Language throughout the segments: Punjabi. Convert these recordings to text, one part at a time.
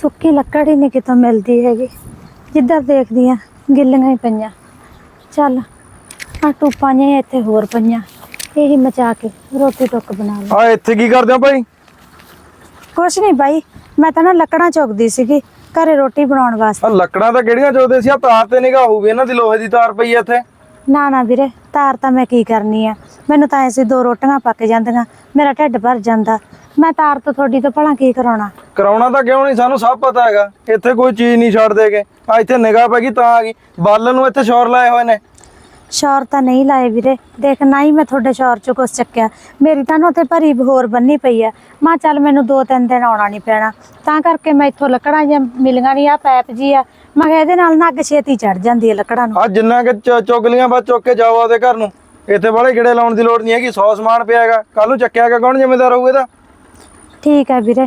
ਸੁੱਕੀ ਲੱਕੜ ਹੀ ਨਹੀਂ ਕਿਤੋਂ ਮਿਲਦੀ ਹੈਗੀ। ਜਿੱਧਰ ਦੇਖਦੀ ਆ ਗਿੱਲੀਆਂ ਹੀ ਪਈਆਂ। ਚੱਲ ਆ ਟੂਪਾਂ ਜਿਹੀਆਂ ਇੱਥੇ ਹੋਰ ਪਈਆਂ। ਇਹੀ ਮਚਾ ਕੇ ਰੋਟੀ ਟੁੱਕ ਬਣਾ ਲਾਂ। ਆ ਇੱਥੇ ਕੀ ਕਰਦੇ ਹੋ ਭਾਈ? ਕੁਛ ਨਹੀਂ ਬਾਈ ਮੈਂ ਤਾਂ ਨਾ ਲੱਕੜਾਂ ਚੁੱਕਦੀ ਸੀਗੀ ਘਰੇ ਰੋਟੀ ਬਣਾਉਣ ਵਾਸਤੇ। ਆ ਲੱਕੜਾਂ ਤਾਂ ਕਿਹੜੀਆਂ ਚੋਦੇ ਸੀ? ਆ ਤਾਰ ਤੇ ਨਿਗਾਹ ਹੋਊਗੀ ਇਹਨਾਂ ਦੀ ਲੋਹੇ ਦੀ ਤਾਰ ਪਈ ਆ ਇੱਥੇ। ਨਾ ਨਾ ਵੀਰੇ ਤਾਰ ਤਾਂ ਮੈਂ ਕੀ ਕਰਨੀ ਆ। ਮੈਨੂੰ ਤਾਂ ਐਸੀ ਦੋ ਰੋਟੀਆਂ ਪੱਕ ਜਾਂਦੀਆਂ ਮੇਰਾ ਢਿੱਡ ਭਰ ਜਾਂਦਾ। ਮੈਂ ਤਾਰ ਤੋਂ ਤੁਹਾਡੀ ਤੋਂ ਭਲਾ ਕੀ ਕਰਾਉਣਾ? ਕਰਾਉਣਾ ਤਾਂ ਕਿਉਂ ਨਹੀਂ? ਸਾਨੂੰ ਸਭ ਪਤਾ ਹੈਗਾ। ਇੱਥੇ ਕੋਈ ਚੀਜ਼ ਨਹੀਂ ਛੱਡ ਦੇਗੇ। ਆ ਇੱਥੇ ਨਿਗਾਹ ਪੈ ਗਈ ਤਾਂ ਆ ਗਈ। ਬਾਲਣ ਨੂੰ ਇੱਥੇ ਸ਼ੌਰ ਲਾਏ ਹੋਏ ਨੇ। ਸ਼ੌਰ ਤਾਂ ਨਹੀਂ ਲਾਏ ਵੀਰੇ। ਦੇਖ ਨਾ ਹੀ ਮੈਂ ਤੁਹਾਡੇ ਸ਼ੌਰ ਚੋਂ ਕੁਛ ਚੱਕਿਆ। ਮੇਰੀ ਤਾਂ ਨਾ ਉੱਥੇ ਭਰੀ ਹੋਰ ਬੰਨੀ ਪਈ ਆ। ਮਾਂ ਚੱਲ ਮੈਨੂੰ ਦੋ ਤਿੰਨ ਦਿਨ ਆਉਣਾ ਨਹੀਂ ਪੈਣਾ। ਤਾਂ ਕਰਕੇ ਮੈਂ ਇੱਥੋਂ ਲੱਕੜਾਂ ਜਾਂ ਮਿਲੀਆਂ ਨਹੀਂ ਆ ਪੈਪ ਜੀ ਆ। ਮੈਂ ਕਿਹਾ ਇਹਦੇ ਨਾਲ ਨਾ ਅੱਗ ਛੇਤੀ ਚੜ ਜਾਂਦੀ ਹੈ ਲੱਕੜਾਂ ਨੂੰ। ਆ ਜਿੰਨਾ ਕਿ ਚ- ਚੁੱਕ ਲੀਆਂ ਬਸ ਚੁੱਕ ਕੇ ਜਾਓ ਉਹਦੇ ਘਰ ਨੂੰ। ਇੱਥੇ ਬੜੇ ਗੇੜੇ ਲਾਉਣ ਦੀ ਲੋੜ ਨਹੀਂ ਹੈਗੀ। 100 ਸਮਾਨ ਪਿਆ ਹੈਗਾ। ਕੱਲ ਨੂੰ ਚੱਕਿਆ ਹੈਗਾ। ਕੌਣ ਜ਼ਿੰਮੇਦਾਰ ਹੋਊ ਇਹਦਾ? ਠੀਕ ਹੈ ਵੀਰੇ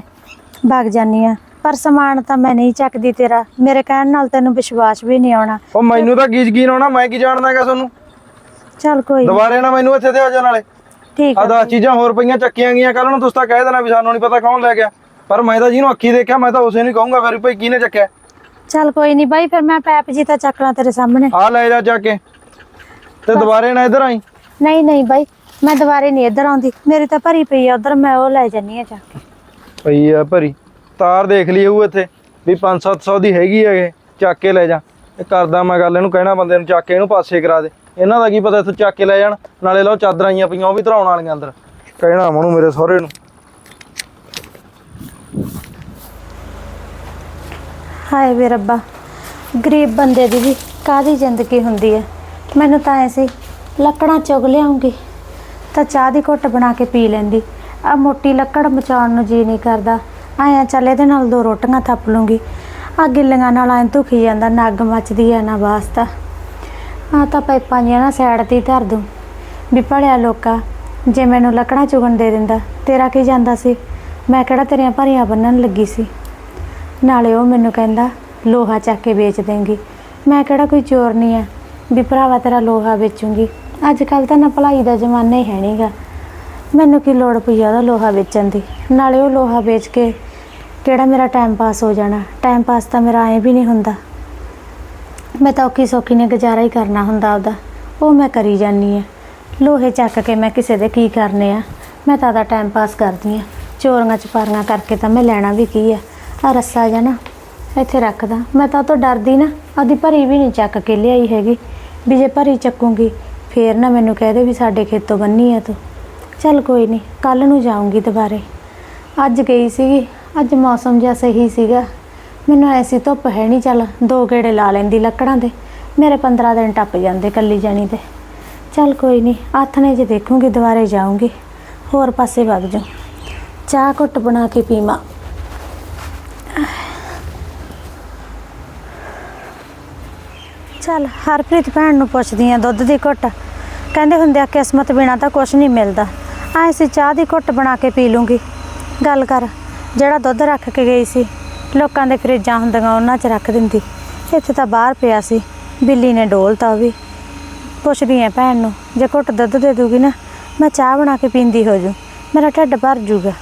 ਭੱਗ ਜਾਨੀ ਆ ਪਰ ਸਮਾਨ ਤਾਂ ਮੈਂ ਨਹੀਂ ਚੱਕਦੀ ਤੇਰਾ। ਮੇਰੇ ਕਹਿਣ ਨਾਲ ਤੈਨੂੰ ਵਿਸ਼ਵਾਸ ਵੀ ਨਹੀਂ ਆਉਣਾ। ਉਹ ਮੈਨੂੰ ਤਾਂ ਕੀ ਯਕੀਨ ਆਉਣਾ? ਮੈਂ ਕੀ ਜਾਣਦਾ ਹੈਗਾ ਤੁਹਾਨੂੰ? ਚੱਲ ਕੋਈ ਨੀ, ਦੁਬਾਰੇ ਨਾ ਮੈਨੂੰ ਇੱਥੇ ਤੇ ਆ ਜਾਣ ਵਾਲੇ। ਠੀਕ ਆ ਦਸ ਚੀਜ਼ਾਂ ਹੋਰ ਪਈਆਂ ਚੱਕੀਆਂ ਗਈਆਂ। ਕੱਲ ਨੂੰ ਤੁਸੀਂ ਤਾਂ ਕਹਿ ਦੇਣਾ ਵੀ ਸਾਨੂੰ ਨਹੀਂ ਪਤਾ ਕੌਣ ਲੈ ਗਿਆ। ਪਰ ਮੈਂ ਤਾਂ ਜਿਹਨੂੰ ਅੱਖੀ ਦੇਖਿਆ ਮੈਂ ਤਾਂ ਉਸੇ ਨੂੰ ਹੀ ਕਹੂੰਗਾ ਫਿਰ ਭਾਈ ਕਿਹਨੇ ਚੱਕਿਆ? ਚੱਲ ਕੋਈ ਨਹੀਂ ਬਾਈ ਫਿਰ ਮੈਂ ਪੈਪ ਜੀ ਤਾਂ ਚੱਕਣਾ ਤੇਰੇ ਸਾਹਮਣੇ। ਆ ਲੈ ਜਾ ਜਾ ਕੇ। ਤੇ ਦੁਬਾਰੇ ਨਾ ਇੱਧਰ ਆਈ। ਨਹੀਂ ਨਹੀਂ ਬਾਈ ਮੈਂ ਦੁਬਾਰੇ ਨਹੀਂ ਇੱਧਰ ਆਉਂਦੀ। ਮੇਰੀ ਤਾਂ ਭਰੀ ਪਈ ਆ ਉਧਰ ਮੈਂ ਉਹ ਲੈ ਜਾਨੀ ਆ ਚੱਕ ਕੇ। ਪਈ ਆ ਭਰੀ। ਤਾਰ ਦੇਖ ਲਈ ਉਹ ਇੱਥੇ, ਵੀ 5-700 ਦੀ ਹੈਗੀ ਹੈਗੇ ਚੱਕ ਕੇ ਲੈ ਜਾ। ਇਹ ਕਰਦਾ ਮੈਂ ਗੱਲ, ਇਹਨੂੰ ਕਹਿਣਾ ਬੰਦੇ ਨੂੰ, ਚੱਕ ਕੇ ਇਹਨੂੰ ਪਾਸੇ ਕਰਾ ਦੇ। ਇਹਨਾਂ ਦਾ ਕੀ ਪਤਾ ਇੱਥੋਂ ਚੱਕ ਕੇ ਲੈ ਜਾਣ, ਨਾਲੇ ਲਓ ਚਾਦਰਾਂ ਆਈਆਂ ਪਈਆਂ, ਉਹ ਵੀ ਧਰਾਉਣ ਵਾਲੀਆਂ ਅੰਦਰ। ਕਹਿਣਾ ਮਨੂੰ ਮੇਰੇ ਸਹੁਰੇ ਨੂੰ। ਹਾਏ ਵੇ ਰੱਬਾ, ਗਰੀਬ ਬੰਦੇ ਦੀ ਵੀ ਕਾਦੀ ਜ਼ਿੰਦਗੀ ਹੁੰਦੀ ਹੈ ਮੈਨੂੰ ਤਾਂ ਐਸੀ ਲੱਕੜਾਂ ਚੁਗ ਲਿਆਉਂਗੀ, ਤਾਂ ਚਾਹ ਦੀ ਘੁੱਟ ਬਣਾ ਕੇ ਪੀ ਲੈਂਦੀ। ਆ ਮੋਟੀ ਲੱਕੜ ਮਚਾਉਣ ਨੂੰ ਜੀ ਨਹੀਂ ਕਰਦਾ। ਆਇਆ ਚੱਲ ਇਹਦੇ ਨਾਲ ਦੋ ਰੋਟੀਆਂ ਥੱਪ ਲੂੰਗੀ। ਆ ਗਿੱਲੀਆਂ ਨਾਲ ਐਂ ਧੁਖੀ ਜਾਂਦਾ, ਨੱਗ ਮੱਚਦੀ ਆ ਨਾ ਵਾਸਤਾ। ਆ ਤਾਂ ਪਾਈਪਾਂ ਜਿਹੀਆਂ ਨਾ ਸਾਈਡ ਤੇ ਹੀ ਧਰ ਦੂੰ। ਵੀ ਭਲਿਆ ਲੋਕਾ, ਜੇ ਮੈਨੂੰ ਲੱਕੜਾਂ ਚੁਗਣ ਦੇ ਦਿੰਦਾ, ਤੇਰਾ ਕੀ ਜਾਂਦਾ ਸੀ? ਮੈਂ ਕਿਹੜਾ ਤੇਰੀਆਂ ਭਰੀਆਂ ਬੰਨਣ ਲੱਗੀ ਸੀ? ਨਾਲੇ ਉਹ ਮੈਨੂੰ ਕਹਿੰਦਾ, ਲੋਹਾ ਚੱਕ ਕੇ ਵੇਚ ਦੇਂਗੀ। ਮੈਂ ਕਿਹੜਾ ਕੋਈ ਚੋਰ ਨਹੀਂ ਆ। ਵੀ ਭਰਾਵਾ ਤੇਰਾ ਲੋਹਾ ਵੇਚੂੰਗੀ। ਅੱਜ ਕੱਲ ਤਾਂ ਨਾ ਭਲਾਈ ਦਾ ਜ਼ਮਾਨਾ ਹੀ ਹੈ ਨਹੀਂਗਾ ਮੈਨੂੰ ਕੀ ਲੋੜ ਪਈ ਆ ਉਹਦਾ ਲੋਹਾ ਵੇਚਣ ਦੀ? ਨਾਲੇ ਉਹ ਲੋਹਾ ਵੇਚ ਕੇ ਕਿਹੜਾ ਮੇਰਾ ਟਾਈਮ ਪਾਸ ਹੋ ਜਾਣਾ? ਟਾਈਮ ਪਾਸ ਤਾਂ ਮੇਰਾ ਐਂ ਵੀ ਨਹੀਂ ਹੁੰਦਾ। ਮੈਂ ਤਾਂ ਔਖੀ ਸੌਖੀ ਨੇ ਗੁਜ਼ਾਰਾ ਹੀ ਕਰਨਾ ਹੁੰਦਾ ਉਹਦਾ ਉਹ ਮੈਂ ਕਰੀ ਜਾਨੀ ਆ। ਲੋਹੇ ਚੱਕ ਕੇ ਮੈਂ ਕਿਸੇ ਦੇ ਕੀ ਕਰਨੇ ਆ? ਮੈਂ ਤਾਂ ਦਾ ਟਾਈਮ ਪਾਸ ਕਰਦੀ ਆ। ਚੋਰੀਆਂ ਚਪਾਰੀਆਂ ਕਰਕੇ ਤਾਂ ਮੈਂ ਲੈਣਾ ਵੀ ਕੀ ਆ? ਆ ਰੱਸਾ ਜਾਂ ਨਾ, ਇੱਥੇ ਰੱਖਦਾ। ਮੈਂ ਤਾਂ ਉਹ ਤੋਂ ਡਰਦੀ ਨਾ ਆਦੀ ਭਰੀ ਵੀ ਨਹੀਂ ਚੱਕ ਕੇ ਲਿਆਈ ਹੈਗੀ। ਵੀ ਜੇ ਭਰੀ ਚੱਕੂਗੀ, ਫੇਰ ਨਾ ਮੈਨੂੰ ਕਹਿ ਦੇ ਵੀ ਸਾਡੇ ਖੇਤੋਂ ਬੰਨੀ ਆ ਤੂੰ। ਚੱਲ ਕੋਈ ਨਹੀਂ ਕੱਲ ਨੂੰ ਜਾਊਂਗੀ ਦੁਬਾਰੇ। ਅੱਜ ਗਈ ਸੀਗੀ, ਅੱਜ ਮੌਸਮ ਜਿਹਾ ਸਹੀ ਸੀਗਾ। ਮੈਨੂੰ ਐਸੀ ਧੁੱਪ ਹੈ ਨਹੀਂ ਚੱਲ ਦੋ ਗੇੜੇ ਲਾ ਲੈਂਦੀ ਲੱਕੜਾਂ ਦੇ। ਮੇਰੇ 15 ਦਿਨ ਟੱਪ ਜਾਂਦੇ ਕੱਲੀ ਜਾਣੀ ਤੇ ਚੱਲ ਕੋਈ ਨਹੀਂ ਆਥਣੇ ਜੇ ਦੇਖੂੰਗੀ, ਦੁਬਾਰੇ ਜਾਊਂਗੀ। ਹੋਰ ਪਾਸੇ ਵਗ ਜਾ ਚਾਹ ਘੁੱਟ ਬਣਾ ਕੇ ਪੀਵਾਂ। ਚੱਲ, ਹਰਪ੍ਰੀਤ ਭੈਣ ਨੂੰ ਪੁੱਛਦੀ ਆ ਦੁੱਧ ਦੀ ਘੁੱਟ। ਕਹਿੰਦੇ ਹੁੰਦੇ ਆ, ਕਿਸਮਤ ਬਿਨਾ ਤਾਂ ਕੁਝ ਨਹੀਂ ਮਿਲਦਾ। ਐ ਸੀ ਚਾਹ ਦੀ ਘੁੱਟ ਬਣਾ ਕੇ ਪੀ ਲੂੰਗੀ। ਗੱਲ ਕਰ, ਜਿਹੜਾ ਦੁੱਧ ਰੱਖ ਕੇ ਗਈ ਸੀ, ਲੋਕਾਂ ਦੇ ਫਰਿੱਜਾਂ ਹੁੰਦੀਆਂ ਉਹਨਾਂ 'ਚ ਰੱਖ ਦਿੰਦੀ। ਇੱਥੇ ਤਾਂ ਬਾਹਰ ਪਿਆ ਸੀ, ਬਿੱਲੀ ਨੇ ਡੋਲਤਾ ਉਹ ਵੀ। ਪੁੱਛਦੀ ਆ ਭੈਣ ਨੂੰ, ਜੇ ਘੁੱਟ ਦੁੱਧ ਦੇ ਦੂਗੀ ਨਾ, ਮੈਂ ਚਾਹ ਬਣਾ ਕੇ ਪੀਂਦੀ ਹੋ ਜੂ, ਮੇਰਾ ਢਿੱਡ ਭਰ ਜੂਗਾ।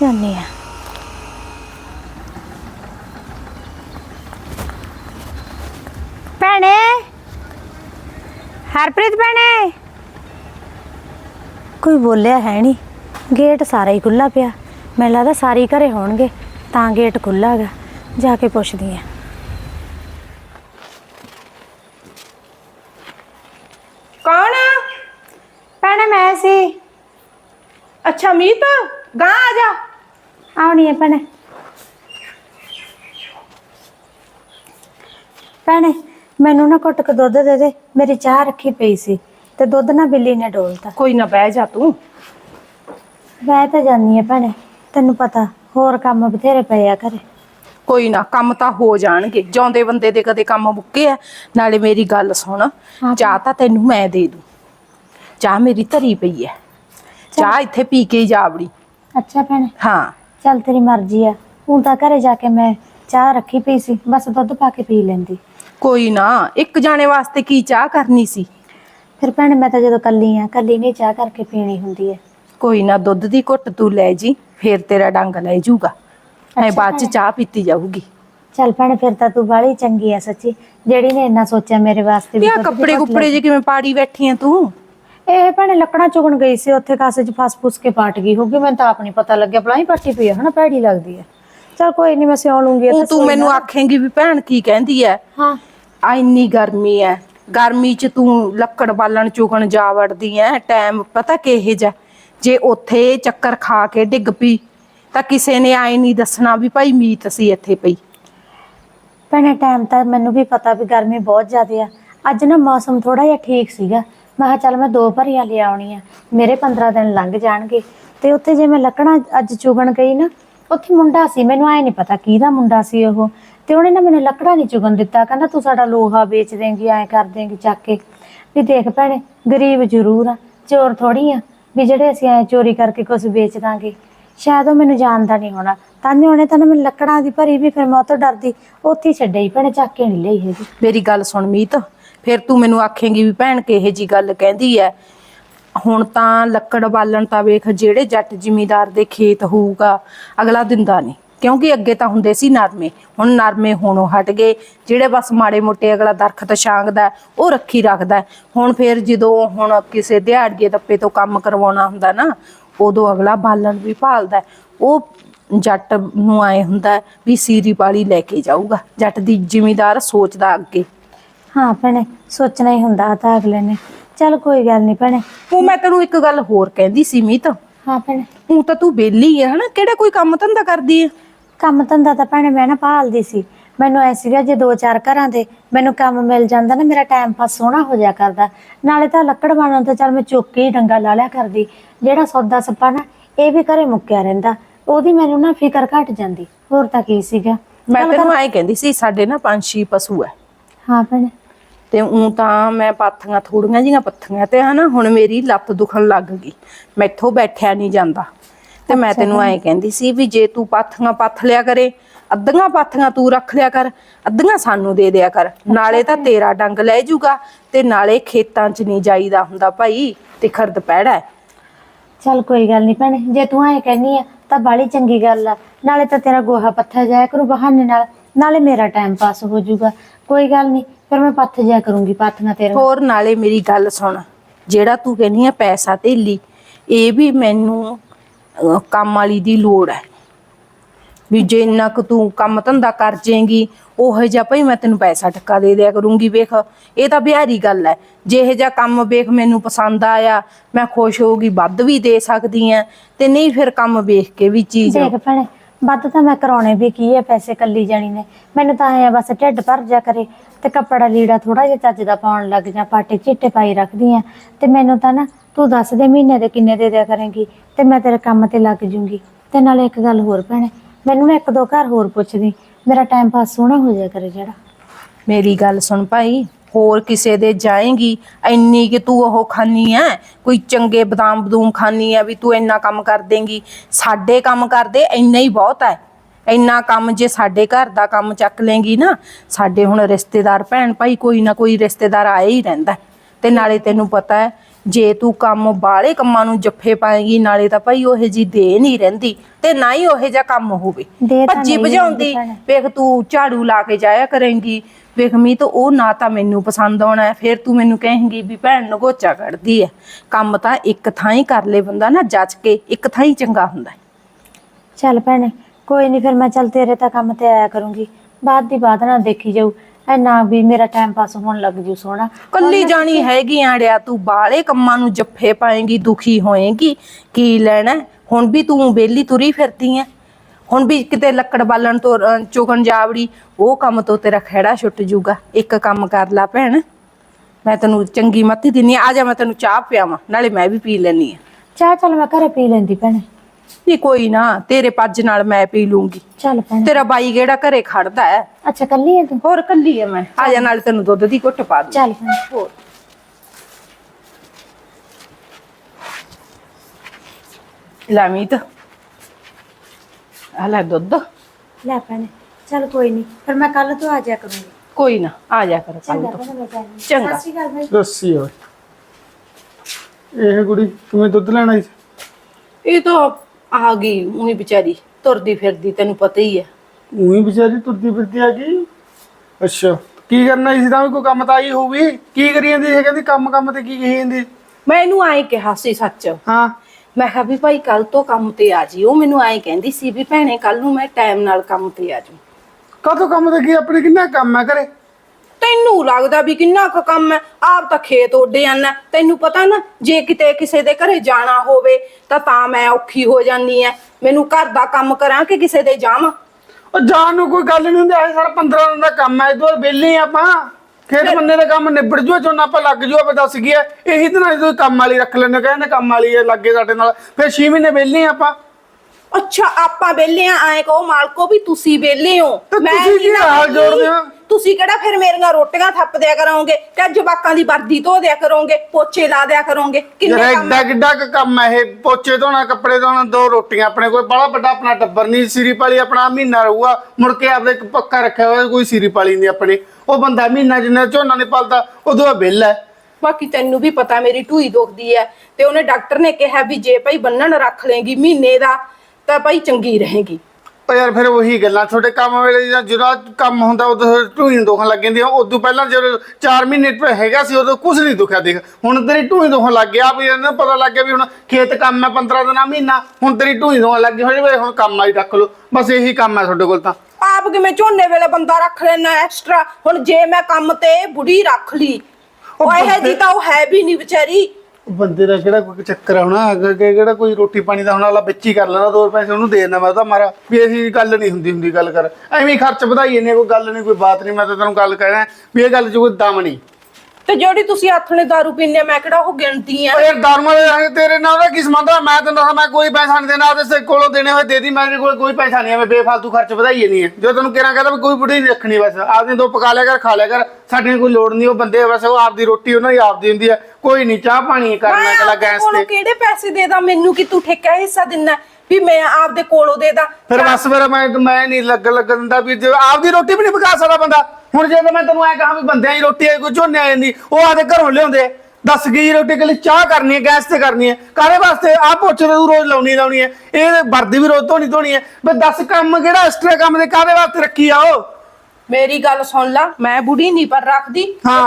ਜਾਨੀ ਆ। ਭੈਣੇ! ਹਰਪ੍ਰੀਤ ਭੈਣੇ! ਕੋਈ ਬੋਲਿਆ ਹੈ ਨਹੀਂ। ਗੇਟ ਸਾਰਾ ਹੀ ਖੁੱਲਾ ਪਿਆ। ਮੈਨੂੰ ਲੱਗਦਾ ਸਾਰੇ ਹੀ ਘਰੇ ਹੋਣਗੇ ਤਾਂ ਗੇਟ ਖੁੱਲਾ ਹੈਗਾ। ਜਾ ਕੇ ਪੁੱਛਦੀ ਆ ਕੌਣ ਭੈਣੇ ਮੈਂ ਸੀ। ਅੱਛਾ ਮੀਤ? ਗਾਂ ਆ ਜਾ। ਆਉਣੀ ਹੈ ਭੈਣੇ। ਭੈਣੇ ਮੈਨੂੰ ਨਾ ਘੁੱਟ ਕੇ ਦੁੱਧ ਦੇ ਦੇ। ਮੇਰੀ ਚਾਹ ਰੱਖੀ ਪਈ ਸੀ। ਤੇ ਦੁੱਧ ਨਾ ਬਿੱਲੀ ਨੇ ਡੋਲਤਾ। ਕੋਈ ਨਾ ਬਹਿ ਜਾ ਤੂੰ। ਮੈਂ ਤਾਂ ਜਾਨੀ ਆ ਭੈਣੇ ਤੈਨੂੰ ਪਤਾ ਹੋਰ ਕੰਮ ਬਥੇਰੇ ਪਏ ਆ ਘਰੇ। ਕੋਈ ਨਾ ਕੰਮ ਤਾਂ ਹੋ ਜਾਣਗੇ। ਜਿਉਂਦੇ ਬੰਦੇ ਦੇ ਕਦੇ ਕੰਮ ਮੁੱਕੇ ਆ ਨਾਲੇ ਮੇਰੀ ਗੱਲ ਸੁਣ ਚਾਹ ਤਾਂ ਤੈਨੂੰ ਮੈਂ ਦੇ ਦੂੰ। ਚਾਹ ਮੇਰੀ ਧਰੀ ਪਈ ਐ। ਚਾਹ ਇੱਥੇ ਪੀ ਕੇ ਹੀ ਜਾਵੜੀ ਅੱਛਾ ਭੈਣੇ। ਹਾਂ। ਚੱਲ ਤੇਰੀ ਮਰਜ਼ੀ ਆ। ਹੁਣ ਤਾਂ ਘਰੇ ਜਾ ਕੇ ਮੈਂ ਚਾਹ ਰੱਖੀ ਪਈ ਸੀ ਬਸ ਦੁੱਧ ਪਾ ਕੇ ਪੀ ਲੈਂਦੀ। ਕੋਈ ਨਾ ਇੱਕ ਜਾਣੇ ਵਾਸਤੇ ਕੀ ਚਾਹ ਕਰਨੀ ਸੀ? ਫਿਰ ਭੈਣੇ ਮੈਂ ਤਾਂ ਜਦੋਂ ਕੱਲੀ ਆ ਕੱਲੀ ਨਹੀਂ ਚਾਹ ਕਰਕੇ ਪੀਣੀ ਹੁੰਦੀ ਹੈ ਕੋਈ ਨਾ ਦੁੱਧ ਦੀ ਘੁੱਟ ਤੂੰ ਲੈ ਜੀ ਫੇਰ ਤੇਰਾ ਡੰਗ ਲੈ ਜੂਗਾ। ਐ ਅੱਛਾ ਬਾਅਦ ਚ ਚਾਹ ਪੀਤੀ ਜਾਊਗੀ। ਚੱਲ ਭੈਣੇ ਫਿਰ ਤਾਂ ਤੂੰ ਬਾਲੀ ਚੰਗੀ ਆ ਸੱਚੀ। ਜਿਹੜੀ ਨੇ ਇੰਨਾ ਸੋਚਿਆ ਮੇਰੇ ਵਾਸਤੇ ਤੇ ਆ ਦੁੱਧ ਦੀ ਕੱਪੜੇ ਘੁੱਟ ਲੈ ਕੁੱਪੜੇ ਜੇ। ਕਿਵੇਂ ਪਾੜੀ ਬੈਠੀ ਆ ਤੂੰ? ਇਹ ਭੈਣੇ ਲੱਕੜਾਂ ਚੁਗਣ ਗਈ ਸੀ ਉੱਥੇ ਕਾਸੇ 'ਚ ਫਸ ਫੁਸ ਕੇ ਪਾਟ ਗਈ ਹੋਗੀ ਮੈਨੂੰ ਤਾਂ ਆਪ ਨਹੀਂ ਪਤਾ ਲੱਗਿਆ ਭਲਾ ਹੀ ਪੱਟੀ ਪਈ ਆ ਹਨਾ ਭੈੜੀ ਲੱਗਦੀ ਹੈ ਚਲ ਕੋਈ ਨਹੀਂ ਮੈਂ ਸਿਉਂ ਲੂੰਗੀ ਇੱਥੇ ਤੂੰ ਮੈਨੂੰ ਆਖੇਂਗੀ ਵੀ ਭੈਣ ਕੀ ਕਹਿੰਦੀ ਐ? ਹਾਂ। ਆ ਇੰਨੀ ਗਰਮੀ ਐ ਗਰਮੀ ਚ ਤੂੰ ਲੱਕੜ ਬਾਲਣ, ਚੁਗਣ ਜਾ ਵੜਦੀ ਐ ਟਾਈਮ ਪਤਾ ਕਿਹੇ ਜਾ ਜੇ ਉੱਥੇ ਚੱਕਰ ਖਾ ਕੇ ਡਿੱਗ ਪਈ, ਤਾਂ ਕਿਸੇ ਨੇ ਆਈ ਨਹੀਂ ਦੱਸਣਾ ਵੀ ਭਾਈ ਮੀਤ ਸੀ ਇੱਥੇ ਪਈ। ਭੈਣੇ ਟਾਈਮ ਤਾਂ ਮੈਨੂੰ ਵੀ ਪਤਾ ਵੀ ਗਰਮੀ ਬਹੁਤ ਜ਼ਿਆਦਾ ਆ। ਅੱਜ ਨਾ ਮੌਸਮ ਥੋੜਾ ਜਿਹਾ ਠੀਕ ਸੀਗਾ। ਮੈਂ ਕਿਹਾ ਚੱਲ ਮੈਂ ਦੋ ਭਰੀਆਂ ਲੈ ਆਉਣੀ ਆ। ਮੇਰੇ 15 ਦਿਨ ਲੰਘ ਜਾਣਗੇ। ਤੇ ਉੱਥੇ ਜੇ ਮੈਂ ਲੱਕੜਾਂ ਅੱਜ ਚੁਗਣ ਗਈ ਨਾ, ਉੱਥੇ ਮੁੰਡਾ ਸੀ, ਮੈਨੂੰ ਐ ਨਹੀਂ ਪਤਾ ਕਿਹਦਾ ਮੁੰਡਾ ਸੀ ਉਹ। ਤੇ ਉਹਨੇ ਨਾ ਮੈਨੂੰ ਲੱਕੜਾ ਨਹੀਂ ਚੁਗਣ ਦਿੱਤਾ। ਕਹਿੰਦਾ, ਤੂੰ ਸਾਡਾ ਲੋਹਾ ਵੇਚ ਦੇਂਗੀ, ਐ ਕਰ ਦੇਂਗੀ ਚੱਕ ਕੇ। ਵੀ ਦੇਖ ਭੈਣੇ, ਗਰੀਬ ਜ਼ਰੂਰ ਆ, ਚੋਰ ਥੋੜੀ ਆ, ਵੀ ਜਿਹੜੇ ਅਸੀਂ ਐ ਚੋਰੀ ਕਰਕੇ ਕੁਝ ਵੇਚ ਦਾਂਗੇ। ਸ਼ਾਇਦ ਉਹ ਮੈਨੂੰ ਜਾਣਦਾ ਨਹੀਂ ਹੋਣਾ। ਤਾਂ ਉਹਨੇ ਤਾਂ ਨਾ ਮੈਨੂੰ ਲੱਕੜਾਂ ਦੀ ਭਰੀ ਵੀ ਫਿਰ ਮੈਂ ਉਹ ਤੋਂ ਡਰਦੀ, ਉੱਥੇ ਹੀ ਛੱਡਿਆ ਹੀ ਭੈਣੇ, ਚੱਕ ਕੇ ਨਹੀਂ ਲਈ ਹੈਗੀ। ਮੇਰੀ ਗੱਲ ਸੁਣ ਮੀਤ, ਫਿਰ ਤੂੰ ਮੈਨੂੰ ਆਖੇਂਗੀ ਵੀ ਭੈਣ ਕਿਹੇ ਜੀ ਗੱਲ ਕਹਿੰਦੀ ਐ। ਹੁਣ ਤਾਂ ਲੱਕੜ ਬਾਲਣ ਤਾਂ ਵੇਖ, ਜਿਹੜੇ ਜੱਟ ਜ਼ਿਮੀਦਾਰ ਦੇ ਖੇਤ ਹੋਊਗਾ, ਅਗਲਾ ਦਿੰਦਾ ਨਹੀਂ ਕਿਉਂਕਿ ਅੱਗੇ ਤਾਂ ਹੁੰਦੇ ਸੀ ਨਰਮੇ ਹੁਣ ਨਰਮੇ ਹੋਣੋਂ ਹਟ ਗਏ ਜਿਹੜੇ ਬਸ ਮਾੜੇ ਮੋਟੇ ਅਗਲਾ ਦਰਖਤ ਛਾਂਗਦਾ ਉਹ ਰੱਖੀ ਰੱਖਦਾ। ਹੁਣ ਫਿਰ ਜਦੋਂ ਹੁਣ ਕਿਸੇ ਦਿਹਾੜੀਏ ਦੱਪੇ ਤੋਂ ਕੰਮ ਕਰਵਾਉਣਾ ਹੁੰਦਾ ਨਾ ਉਦੋਂ ਅਗਲਾ ਬਾਲਣ ਵੀ ਭਾਲਦਾ। ਉਹ ਜੱਟ ਨੂੰ ਆਏ ਹੁੰਦਾ ਵੀ ਸੀਰੀ ਪਾਲੀ ਲੈ ਕੇ ਜਾਊਗਾ ਜੱਟ ਦੀ ਜ਼ਿਮੀਦਾਰ ਸੋਚਦਾ ਅੱਗੇ। ਹਾਂ ਭੈਣੇ ਸੋਚਣਾ ਹੀ ਹੁੰਦਾ ਤਾਂ ਅਗਲੇ ਨੇ। ਚੱਲ ਕੋਈ ਗੱਲ ਨਹੀਂ ਭੈਣੇ। ਉਹ ਮੈਂ ਤੈਨੂੰ ਇੱਕ ਗੱਲ ਹੋਰ ਕਹਿੰਦੀ ਸੀ ਮੀਤ। ਹਾਂ ਭੈਣੇ। ਉਹ ਤਾਂ ਤੂੰ ਬੇਲੀ ਹੈ ਹਨਾ? ਕਿਹੜਾ ਕੋਈ ਕੰਮ ਧੰਦਾ ਕਰਦੀ ਹੈ ਕੰਮ ਧੰਦਾ ਤਾਂ ਭੈਣੇ ਮੈਂ ਨਾ ਭਾਲਦੀ ਸੀ। ਮੈਨੂੰ ਐ ਸੀਗਾ ਜੇ ਦੋ ਚਾਰ ਘਰਾਂ ਦੇ ਮੈਨੂੰ ਕੰਮ ਮਿਲ ਜਾਂਦਾ ਨਾ ਮੇਰਾ ਟਾਈਮ ਪਾਸ ਸੋਹਣਾ ਹੋ ਜਾ ਕਰਦਾ। ਨਾਲੇ ਤਾਂ ਲੱਕੜ ਬਣਨ ਤਾਂ ਚੱਲ ਮੈਂ ਚੁੱਕ ਕੇ ਹੀ ਡੰਗਾ ਲਾ ਲਿਆ ਕਰਦੀ। ਜਿਹੜਾ ਸੌਦਾ ਸੱਪਾ ਨਾ ਇਹ ਵੀ ਘਰੇ ਮੁੱਕਿਆ ਰਹਿੰਦਾ। ਉਹਦੀ ਮੈਨੂੰ ਨਾ ਫਿਕਰ ਘਟ ਜਾਂਦੀ। ਹੋਰ ਤਾਂ ਕੀ ਸੀਗਾ? ਮੈਂ ਤੈਨੂੰ ਐਂ ਕਹਿੰਦੀ ਸੀ ਸਾਡੇ ਨਾ ਪੰਜ ਛੇ ਪਸ਼ੂ ਹੈ ਹਾਂ ਭੈਣੇ। ਤੇ ਉਹ ਤਾਂ ਮੈਂ ਪਾਥੀਆਂ ਥੋੜੀਆਂ ਜੀਆਂ ਪੱਥੀਆਂ ਤੇ ਹਨਾ ਹੁਣ ਮੇਰੀ ਲੱਤ ਦੁਖਣ ਲੱਗ ਗਈ। ਮੈਥੋਂ ਬੈਠਿਆ ਨਹੀਂ ਜਾਂਦਾ। ਤੇ ਮੈਂ ਤੈਨੂੰ ਐਂ ਕਹਿੰਦੀ ਸੀ ਵੀ ਜੇ ਤੂੰ ਪਾਥੀਆਂ ਪੱਥ ਲਿਆ ਕਰੇ ਅੱਧੀਆਂ ਪਾਥੀਆਂ ਤੂੰ ਰੱਖ ਲਿਆ ਕਰ ਅੱਧੀਆਂ ਸਾਨੂੰ ਦੇ ਦਿਆ ਕਰ। ਨਾਲੇ ਤਾਂ ਤੇਰਾ ਡੰਗ ਲੈ ਜੂਗਾ ਤੇ ਨਾਲੇ ਖੇਤਾਂ 'ਚ ਨਹੀਂ ਜਾਈਦਾ ਹੁੰਦਾ ਭਾਈ ਤੇ ਖਰਦ ਪੈੜਾ ਚੱਲ ਕੋਈ ਗੱਲ ਨਹੀਂ ਭੈਣੇ ਜੇ ਤੂੰ ਐ ਕਹਿਨੀ ਆ ਤਾਂ ਬਾਲੀ ਚੰਗੀ ਗੱਲ ਆ। ਨਾਲੇ ਤਾਂ ਤੇਰਾ ਗੋਹਾ ਪੱਥਾ ਜਾਇਆ ਕਰੂ ਬਹਾਨੇ ਨਾਲ ਨਾਲੇ ਮੇਰਾ ਟਾਈਮ ਪਾਸ ਹੋ ਜਾਊਗਾ ਕੋਈ ਗੱਲ ਨਹੀਂ ਫਿਰ ਮੈਂ ਪੱਥ ਜਾਇਆ ਕਰੂੰਗੀ ਪਾਥੀਆਂ ਤੇਰੇ ਹੋਰ ਨਾਲੇ ਮੇਰੀ ਗੱਲ ਸੁਣ ਜਿਹੜਾ ਤੂੰ ਕਹਿੰਦੀ ਆ ਪੈਸਾ ਧੇਲੀ ਇਹ ਵੀ ਮੈਨੂੰ ਕੰਮ ਵਾਲੀ ਦੀ ਲੋੜ ਹੈ। ਵੀ ਜੇ ਇੰਨਾ ਕੁ ਤੂੰ ਕੰਮ ਧੰਦਾ ਕਰ ਜੇਂਗੀ ਉਹ ਜਿਹਾ ਭਈ ਮੈਂ ਤੈਨੂੰ ਪੈਸਾ ਟੱਕਾ ਦੇ ਦਿਆ ਕਰੂੰਗੀ, ਵੇਖ। ਇਹ ਤਾਂ ਬਿਹਾਰੀ ਗੱਲ ਹੈ। ਜੇ ਇਹ ਜਿਹਾ ਕੰਮ ਵੇਖ ਮੈਨੂੰ ਪਸੰਦ ਆਇਆ, ਮੈਂ ਖੁਸ਼ ਹੋਊਗੀ ਵੱਧ ਵੀ ਦੇ ਸਕਦੀ ਆ ਤੇ ਨਹੀਂ ਫਿਰ ਕੰਮ ਵੇਖ ਕੇ ਵੀ ਚੀਜ਼ ਦੇਖ ਭੈਣੇ, ਵੱਧ ਤਾਂ ਮੈਂ ਕਰਾਉਣੇ ਵੀ ਕੀ ਹੈ, ਪੈਸੇ ਕੱਲੀ ਜਾਣੀ ਨੇ। ਮੈਨੂੰ ਤਾਂ ਐ ਬਸ ਢਿੱਡ ਭਰ ਜਾ ਕਰੇ ਤੇ ਕੱਪੜਾ ਲੀੜਾ ਥੋੜਾ ਜਿਹਾ ਚੱਜ ਦਾ ਪਾਉਣ ਲੱਗ ਜਾ, ਪਾਟੇ ਚਿੱਟੇ ਪਾਈ ਰੱਖਦੀ ਆ। ਤੇ ਮੈਨੂੰ ਤਾਂ ਨਾ ਤੂੰ ਦੱਸ ਦੇ ਮਹੀਨੇ ਦੇ ਕਿੰਨੇ ਦੇ ਦਿਆ ਕਰੇਂਗੀ ਤੇ ਮੈਂ ਤੇਰੇ ਕੰਮ ਤੇ ਲੱਗ ਜੂੰਗੀ। ਤੇ ਨਾਲੇ ਇੱਕ ਗੱਲ ਹੋਰ ਭੈਣੇ, ਮੈਨੂੰ ਨਾ ਇੱਕ ਦੋ ਘਰ ਹੋਰ ਪੁੱਛਦੀ। ਮੇਰਾ ਟਾਈਮ ਪਾਸ ਸੋਹਣਾ ਹੋ ਜਾ ਕਰੇ ਜਿਹੜਾ। ਮੇਰੀ ਗੱਲ ਸੁਣ ਭਾਈ, ਹੋਰ ਕਿਸੇ ਦੇ ਜਾਏਗੀ? ਇੰਨੀ ਕਿ ਤੂੰ ਉਹ ਖਾਨੀ ਐ, ਕੋਈ ਚੰਗੇ ਬਦਾਮ ਬਦੂਮ ਖਾਨੀ ਐ ਵੀ ਤੂੰ ਇੰਨਾ ਕੰਮ ਕਰ ਦੇਂਗੀ। ਸਾਡੇ ਕੰਮ ਕਰਦੇ ਇੰਨਾ ਹੀ ਬਹੁਤ ਐ। ਇੰਨਾ ਕੰਮ ਜੇ ਸਾਡੇ ਘਰ ਦਾ ਕੰਮ ਚੱਕ ਲੇਂਗੀ ਨਾ, ਸਾਡੇ ਹੁਣ ਰਿਸ਼ਤੇਦਾਰ ਭੈਣ ਭਾਈ ਕੋਈ ਨਾ ਕੋਈ ਰਿਸ਼ਤੇਦਾਰ ਆਏ ਹੀ ਰਹਿੰਦਾ। ਤੇ ਨਾਲੇ ਤੈਨੂੰ ਪਤਾ ਹੈ ਜੇ ਤੂੰ ਕੰਮ ਬਾਲੇ ਕੰਮਾਂ ਨੂੰ ਜੱਫੇ ਪਾਏਗੀ ਨਾਲੇ ਤਾਂ ਭਾਈ ਉਹੇ ਜੀ ਦੇ ਨਹੀਂ ਰਹਿੰਦੀ ਤੇ ਨਾ ਹੀ ਉਹੇ ਜਿਹਾ ਕੰਮ ਹੋਵੇ। ਦੇ ਤਾਂ ਭੱਜੀ ਨਹੀਂ ਭਜਾਉਂਦੀ ਰਹਿੰਦੀ ਵੇਖ ਤੂੰ ਝਾੜੂ ਲਾ ਕੇ ਜਾਇਆ ਕਰੇਂਗੀ। ਵੇਖ ਮੀ ਤਾਂ ਉਹ ਨਾ ਤਾਂ ਮੈਨੂੰ ਪਸੰਦ ਆਉਣਾ ਹੈ ਫਿਰ ਤੂੰ ਮੈਨੂੰ ਕਹੇਂਗੀ ਵੀ ਭੈਣ ਨਗੋਚਾ ਕੱਢਦੀ ਹੈ। ਕੰਮ ਤਾਂ ਇੱਕ ਥਾਂ ਹੀ ਕਰ ਲੇ ਬੰਦਾ ਨਾ ਜੱਜ ਕੇ ਇੱਕ ਥਾਂ ਹੀ ਚੰਗਾ ਹੁੰਦਾ ਹੈ। ਚੱਲ ਭੈਣੇ ਕੋਈ ਨਹੀਂ ਫਿਰ ਮੈਂ ਚੱਲ ਤੇਰੇ ਤਾਂ ਕੰਮ ਤੇ ਆਇਆ ਕਰੂੰਗੀ। ਬਾਅਦ ਦੀ ਬਾਤ ਨਾ ਦੇਖੀ ਜਾਊ। ਐਨਾ ਵੀ ਮੇਰਾ ਟਾਈਮ ਪਾਸ ਹੋਣ ਲੱਗ ਜੂ ਸੋਹਣਾ। ਕੱਲੀ ਜਾਣੀ ਹੈਗੀ ਆੜਿਆ ਤੂੰ ਬਾਲੇ ਕੰਮਾਂ ਨੂੰ ਜੱਫੇ ਪਾਏਂਗੀ ਦੁਖੀ ਹੋਏਂਗੀ ਕੀ ਲੈਣਾ? ਹੁਣ ਵੀ ਤੂੰ ਬੇਲੀ ਤੁਰੀ ਫਿਰਦੀ ਐ ਹੁਣ ਵੀ ਕਿਤੇ ਲੱਕੜ ਬਾਲਣ ਤੋਂ ਅਹ, ਚੁਗਣ ਜਾਵੜੀ ਉਹ ਕੰਮ ਤੋਂ ਤੇਰਾ ਖਹਿੜਾ ਛੁੱਟ ਜੂਗਾ। ਇੱਕ ਕੰਮ ਕਰ ਲੈ ਭੈਣ। ਮੈਂ ਤੈਨੂੰ ਚੰਗੀ ਮੱਤੀ ਦਿੰਨੀ ਆ। ਆ ਜਾ ਮੈਂ ਤੈਨੂੰ ਚਾਹ ਪਿਆਵਾਂ ਨਾਲੇ ਮੈਂ ਵੀ ਪੀ ਲੈਣੀ ਆ। ਚਾਹ ਚੱਲ ਮੈਂ ਘਰੇ ਪੀ ਲੈਂਦੀ ਭੈਣੇ। ਨਹੀਂ ਕੋਈ ਨਾ ਤੇਰੇ ਪੱਜ ਨਾਲ ਮੈਂ ਪੀ ਲੂੰਗੀ। ਚੱਲ ਭੈਣੇ। ਤੇਰਾ ਬਾਈ ਕਿਹੜਾ ਘਰੇ ਖੜਦਾ ਹੈ? ਅੱਛਾ ਕੱਲੀ ਹੈ ਤੂੰ? ਹੋਰ ਕੱਲੀ ਐ ਮੈਂ। ਆ ਜਾ ਨਾਲੇ ਤੈਨੂੰ ਦੁੱਧ ਦੀ ਘੁੱਟ ਪਾ ਦੂੰ। ਚੱਲ ਭੈਣੇ। ਹੋਰ। ਲੈ ਮੀਤ। ਆ ਲੈ ਦੁੱਧ। ਲੈ ਭੈਣੇ ਚੱਲ ਕੋਈ ਨਹੀਂ ਫਿਰ ਮੈਂ ਕੱਲ ਤੋਂ ਆ ਜਾਇਆ ਕਰੂੰਗੀ। ਕੋਈ ਨਾ ਆ ਜਾ ਕਰ ਕੱਲ ਚੰਗਾ ਤੋਂ। ਭੈਣੇ ਮੈਂ ਜਾਂਦੀ ਚੰਗਾ। ਸਤਿ ਸ਼੍ਰੀ ਅਕਾਲ ਭਾਈ ਦੱਸੀ ਓਏ ਇਹ ਕੁੜੀ ਕਿਵੇਂ ਦੁੱਧ ਲੈਣਾ ਸੀ? ਇਹ ਤਾਂ ਆ ਗਈ ਉਹੀ ਵਿਚਾਰੀ ਤੁਰਦੀ ਫਿਰਦੀ ਤੈਨੂੰ ਪਤਾ ਹੀ ਹੈ। ਉਹੀ ਵਿਚਾਰੀ ਤੁਰਦੀ ਫਿਰਦੀ ਆ ਗਈ? ਅੱਛਾ ਕੀ ਕਰਨਾ ਸੀ ਤਾਂ ਵੀ ਕੋਈ ਕੰਮ ਤਾਂ ਆਈ ਹੋਊਗੀ? ਕੀ ਕਰੀ ਜਾਂਦੀ ਸੀ? ਕਹਿੰਦੀ ਕੰਮ ਕੰਮ ਤੇ ਕੀ ਕਹੀ ਜਾਂਦੀ? ਮੈਂ ਇਹਨੂੰ ਐਂ ਕਿਹਾ ਸੀ ਸੱਚ। ਹਾਂ। ਮੈਂ ਕਿਹਾ ਵੀ ਭਾਈ ਕੱਲ ਤੋਂ ਕੰਮ ਤੇ ਆ ਜੀ। ਉਹ ਮੈਨੂੰ ਐਂ ਕਹਿੰਦੀ ਸੀ ਵੀ ਭੈਣੇ ਕੱਲ ਨੂੰ ਮੈਂ ਟਾਈਮ ਨਾਲ ਕੰਮ ਤੇ ਆ ਜਾਊਂ। ਕਾਹਤੋਂ ਕੰਮ ਤੇ ਕੀ? ਆਪਣੇ ਕਿੰਨਾ ਕੰਮ ਹੈ ਘਰੇ? ਤੈਨੂੰ ਲੱਗਦਾ ਵੀ ਕਿੰਨਾ ਕੁ ਕੰਮ ਹੈ? ਆਪ ਤਾਂ ਖੇਤ ਉੱਡੇ ਆਣਾ ਤੈਨੂੰ ਪਤਾ ਨਾ ਜੇ ਕਿਤੇ ਕਿਸੇ ਦੇ ਘਰੇ ਜਾਣਾ ਹੋਵੇ ਤਾਂ ਤਾਂ ਮੈਂ ਔਖੀ ਹੋ ਜਾਂਦੀ ਐ। ਮੈਨੂੰ ਘਰ ਦਾ ਕੰਮ ਕਰਾਂ ਕਿ ਕਿਸੇ ਦੇ ਜਾਵਾਂ? ਉਹ ਜਾਣ ਨੂੰ ਕੋਈ ਗੱਲ ਨਹੀਂ ਹੁੰਦੀ ਇਹ ਸਾਰਾ 15 ਦਿਨ ਦਾ ਕੰਮ ਹੈ ਇਦੋਂ ਵਿਹਲੇ ਆਪਾਂ ਖੇਤ ਬੰਦੇ ਦਾ ਕੰਮ ਨਿਬੜ ਜੂ ਚੋਂ ਆਪਾਂ ਲੱਗ ਜੂ ਆਪਾਂ ਦੱਸ ਗਿਆ ਇਹੀ ਦਿਨਾਂ ਜਦੋਂ ਕੰਮ ਵਾਲੀ ਰੱਖ ਲੈਣੇ ਕਹਿੰਦੇ ਕੰਮ ਵਾਲੀ ਹੈ ਲੱਗੇ ਸਾਡੇ ਨਾਲ। ਫਿਰ 6 ਮਹੀਨੇ ਵਿਹਲੇ ਆਪਾਂ। ਅੱਛਾ ਆਪਾਂ ਵਿਹਲੇ ਆ ਐਂ ਕਹੋ ਮਾਲਕੋ ਵੀ ਤੁਸੀਂ ਵਿਹਲੇ ਹੋ। ਤੇ ਤੁਸੀਂ ਕੀ ਹਾਲ। ਜੋੜਦੇ ਹੋ? ਤੁਸੀਂ ਕਿਹੜਾ ਫਿਰ ਮੇਰੀਆਂ ਰੋਟੀਆਂ ਥੱਪ ਦਿਆ ਕਰੋਗੇ? ਤੇ ਜਵਾਕਾਂ ਦੀ ਵਰਦੀ ਧੋ ਦਿਆ ਕਰੋਗੇ ਪੋਚੇ ਲਾ ਦਿਆ ਕਰੋਗੇ? ਕਿੰਨੇ ਕੰਮ ਐਡਾ ਕਿੱਡਾ ਕੁ ਕੰਮ ਹੈ ਇਹ? ਪੋਚੇ ਧੋਣਾ ਕੱਪੜੇ ਧੋਣਾ ਦੋ ਰੋਟੀਆਂ ਆਪਣੇ ਕੋਈ ਬੜਾ ਵੱਡਾ ਆਪਣਾ ਟੱਬਰ ਨਹੀਂ ਸਿਰੀ ਪਾਲੀ ਆਪਣਾ ਮਹੀਨਾ ਰਹੂਗਾ। ਮੁੜ ਕੇ ਆਪਦੇ ਇੱਕ ਪੱਕਾ ਰੱਖਿਆ ਹੋਇਆ ਕੋਈ ਸਿਰੀ ਪਾਲੀ ਨਹੀਂ ਆਪਣੇ। ਉਹ ਬੰਦਾ ਮਹੀਨਾ ਜਿੰਨਾ ਝੋਨਾ ਨਹੀਂ ਪਲਦਾ ਉਦੋਂ ਬਿੱਲ ਹੈ। ਬਾਕੀ ਤੈਨੂੰ ਵੀ ਪਤਾ ਮੇਰੀ ਢੂਈ ਦੁਖਦੀ ਐ ਤੇ ਉਹਨੇ ਡਾਕਟਰ ਨੇ ਕਿਹਾ ਵੀ ਜੇ ਭਾਈ ਬੰਨਣ ਰੱਖ ਲੇਗੀ ਮਹੀਨੇ ਦਾ ਤਾਂ ਭਾਈ ਚੰਗੀ ਰਹੇਗੀ। ਉਹ ਯਾਰ ਫਿਰ ਉਹੀ ਗੱਲਾਂ ਛੋਟੇ ਕੰਮ ਵੇਲੇ ਜਾਂ ਜਦੋਂ ਕੰਮ ਹੁੰਦਾ ਉਦੋਂ ਢੂਈ ਦੁਖਣ ਲੱਗ ਜਾਂਦੀ ਆ ਉਦੋਂ ਪਹਿਲਾਂ ਜਦੋਂ 4 ਮਹੀਨੇ ਤੇ ਹੈਗਾ ਸੀ ਉਦੋਂ ਕੁਝ ਨਹੀਂ ਦੁਖਿਆ ਦੇਖ। ਹੁਣ ਤੇਰੀ ਢੂਈ ਦੁਖਣ ਲੱਗ ਗਿਆ ਵੀ ਇਹਨਾਂ ਨੂੰ ਪਤਾ ਲੱਗ ਗਿਆ ਵੀ ਹੁਣ ਖੇਤ ਕੰਮ ਹੈ 15 ਦਿਨਾਂ ਮਹੀਨਾ ਹੁਣ ਤੇਰੀ ਢੂਈ ਦੁਖਣ ਲੱਗ ਗਈ। ਹੋਏ ਵੇ ਹੁਣ ਕੰਮ ਆਈ ਰੱਖ ਲਓ। ਬਸ ਇਹੀ ਕੰਮ ਹੈ ਤੁਹਾਡੇ ਕੋਲ ਤਾਂ। ਆਪ ਕਿਵੇਂ ਝੋਨੇ ਵੇਲੇ ਬੰਦਾ ਰੱਖ ਲੈਣਾ ਐਕਸਟਰਾ ਹੁਣ ਜੇ ਮੈਂ ਕੰਮ ਤੇ ਬੁੜੀ ਰੱਖ ਲਈ ਉਹ ਇਹ ਜੀ ਤਾਂ ਉਹ ਹੈ ਵੀ ਨਹੀਂ ਵਿਚਾਰੀ। ਬੰਦੇ ਦਾ ਕਿਹੜਾ ਕੋਈ ਚੱਕਰ ਆਉਣਾ ਅੱਗੇ ਕਿਹੜਾ ਕੋਈ ਰੋਟੀ ਪਾਣੀ ਦਾ ਹੁਣ ਵਾਲਾ ਵਿੱਚ ਹੀ ਕਰ ਲੈਣਾ, ਦੋ ਪੈਸੇ ਉਹਨੂੰ ਦੇ ਦੇਣਾ, ਮੈਂ ਤਾਂ ਮਾਰਾ, ਵੀ ਇਹੀ ਗੱਲ ਨਹੀਂ ਹੁੰਦੀ ਹੁੰਦੀ ਗੱਲ ਕਰ। ਐਵੇਂ ਹੀ ਖਰਚ ਵਧਾਈ ਨੇ ਕੋਈ ਗੱਲ ਨਹੀਂ, ਕੋਈ ਬਾਤ ਨਹੀਂ, ਮੈਂ ਤਾਂ ਤੈਨੂੰ ਗੱਲ ਕਹਿਣਾ, ਵੀ ਇਹ ਗੱਲ 'ਚ ਕੋਈ ਦਮ ਨਹੀਂ। ਤੇ ਜਿਹੜੀ ਤੁਸੀਂ ਨੇ ਦਾਰੂ ਪੀਂਦੇ ਆ, ਮੈਂ ਕਿਹੜਾ ਉਹ ਗਿਣਤੀ ਆ? ਓ ਯਾਰ ਦਾਰਮਾ ਦੇ ਰੰਗ ਤੇਰੇ ਨਾਲ ਦਾ ਕੀ ਸੰਬੰਧ ਆ ਮੈਂ ਤੈਨੂੰ ਦੱਸਾਂ ਮੈਂ ਕੋਈ ਪੈਸਾ ਨਹੀਂ ਦੇਣਾ ਉਹਦੇ ਕੋਲੋਂ ਦੇਣੇ ਹੋਏ ਦੇ ਦੀ ਮੇਰੇ ਕੋਲ ਕੋਈ ਪੈਸਾ ਨਹੀਂ ਹੈ ਮੈਂ ਬੇਫਾਲਤੂ ਖਰਚ ਵਧਾਈਏ ਨਹੀਂ ਹੈ ਜੋ ਤੈਨੂੰ ਕਿਹਾ ਕਹਿੰਦਾ ਵੀ ਕੋਈ ਬੁੜੀ ਨਹੀਂ ਰੱਖਣੀ ਬਸ ਆਪਨੇ ਦੋ ਪਕਾ ਲਿਆ ਕਰ ਖਾ ਲਿਆ ਕਰ ਸਾਡੇ ਨੂੰ ਕੋਈ ਲੋੜ ਨਹੀਂ ਉਹ ਬੰਦੇ ਆ ਬਸ ਉਹ ਆਪਦੀ ਰੋਟੀ ਉਹਨਾਂ ਦੀ ਆਪਦੀ ਹੁੰਦੀ ਹੈ ਕੋਈ ਨਹੀਂ ਚਾਹ ਪਾਣੀ ਕਰਨਾ ਮੈਂ ਕਲਾ ਆਪਦੇ ਗੈਸ ਕੋਲੋਂ ਤੇ। ਕਿਹੜੇ ਪੈਸੇ ਦੇ ਦਾਂ? ਮੈਨੂੰ ਕਿ ਤੂੰ ਠੇਕਾ ਹਿੱਸਾ ਦਿੰਨਾ ਵੀ ਮੈਂ ਆਪਦੇ ਕੋਲੋਂ ਦੇ ਦਾਂ। ਫਿਰ ਬਸ ਫਿਰ ਮੈਂ ਮੈਂ ਨਹੀਂ ਲੱਗ ਲੱਗ ਦਿੰਦਾ ਵੀ ਜੇ ਆਪਦੀ ਰੋਟੀ ਵੀ ਨਹੀਂ ਪਕਾ ਸਕਦਾ ਬੰਦਾ। ਹੁਣ ਜੇ ਮੈਂ ਤੈਨੂੰ ਐ ਕਹਾਂ ਵੀ ਬੰਦਿਆਂ ਦੀ ਰੋਟੀ ਕੋਈ ਝੋਨੇ ਆ ਜਾਂਦੀ ਉਹ ਆਦੇ ਘਰੋਂ ਲਿਆਉਂਦੇ। ਦੱਸ ਗਈ ਰੋਟੀ ਕੱਲੀ ਚਾਹ ਕਰਨੀ ਹੈ ਗੈਸ ਤੇ ਕਰਨੀ ਹੈ। ਕਾਹਦੇ ਵਾਸਤੇ? ਆ ਪੁੱਛਦੇ ਤੂੰ ਰੋਜ਼ ਲਾਉਣੀ ਲਾਉਣੀ ਹੈ। ਇਹ ਵਰਦੀ ਵੀ ਰੋਜ਼ ਧੋਣੀ ਧੋਣੀ ਹੈ। ਬਈ ਦੱਸ ਕੰਮ ਕਿਹੜਾ ਐਕਸਟਰਾ ਕੰਮ ਦੇ ਕਾਹਦੇ ਵਾਸਤੇ ਰੱਖੀ ਆ ਉਹ? ਮੇਰੀ ਗੱਲ ਸੁਣ ਲਾ ਮੈਂ ਬੁੜੀ ਨਹੀਂ ਪਰ ਰੱਖਦੀ।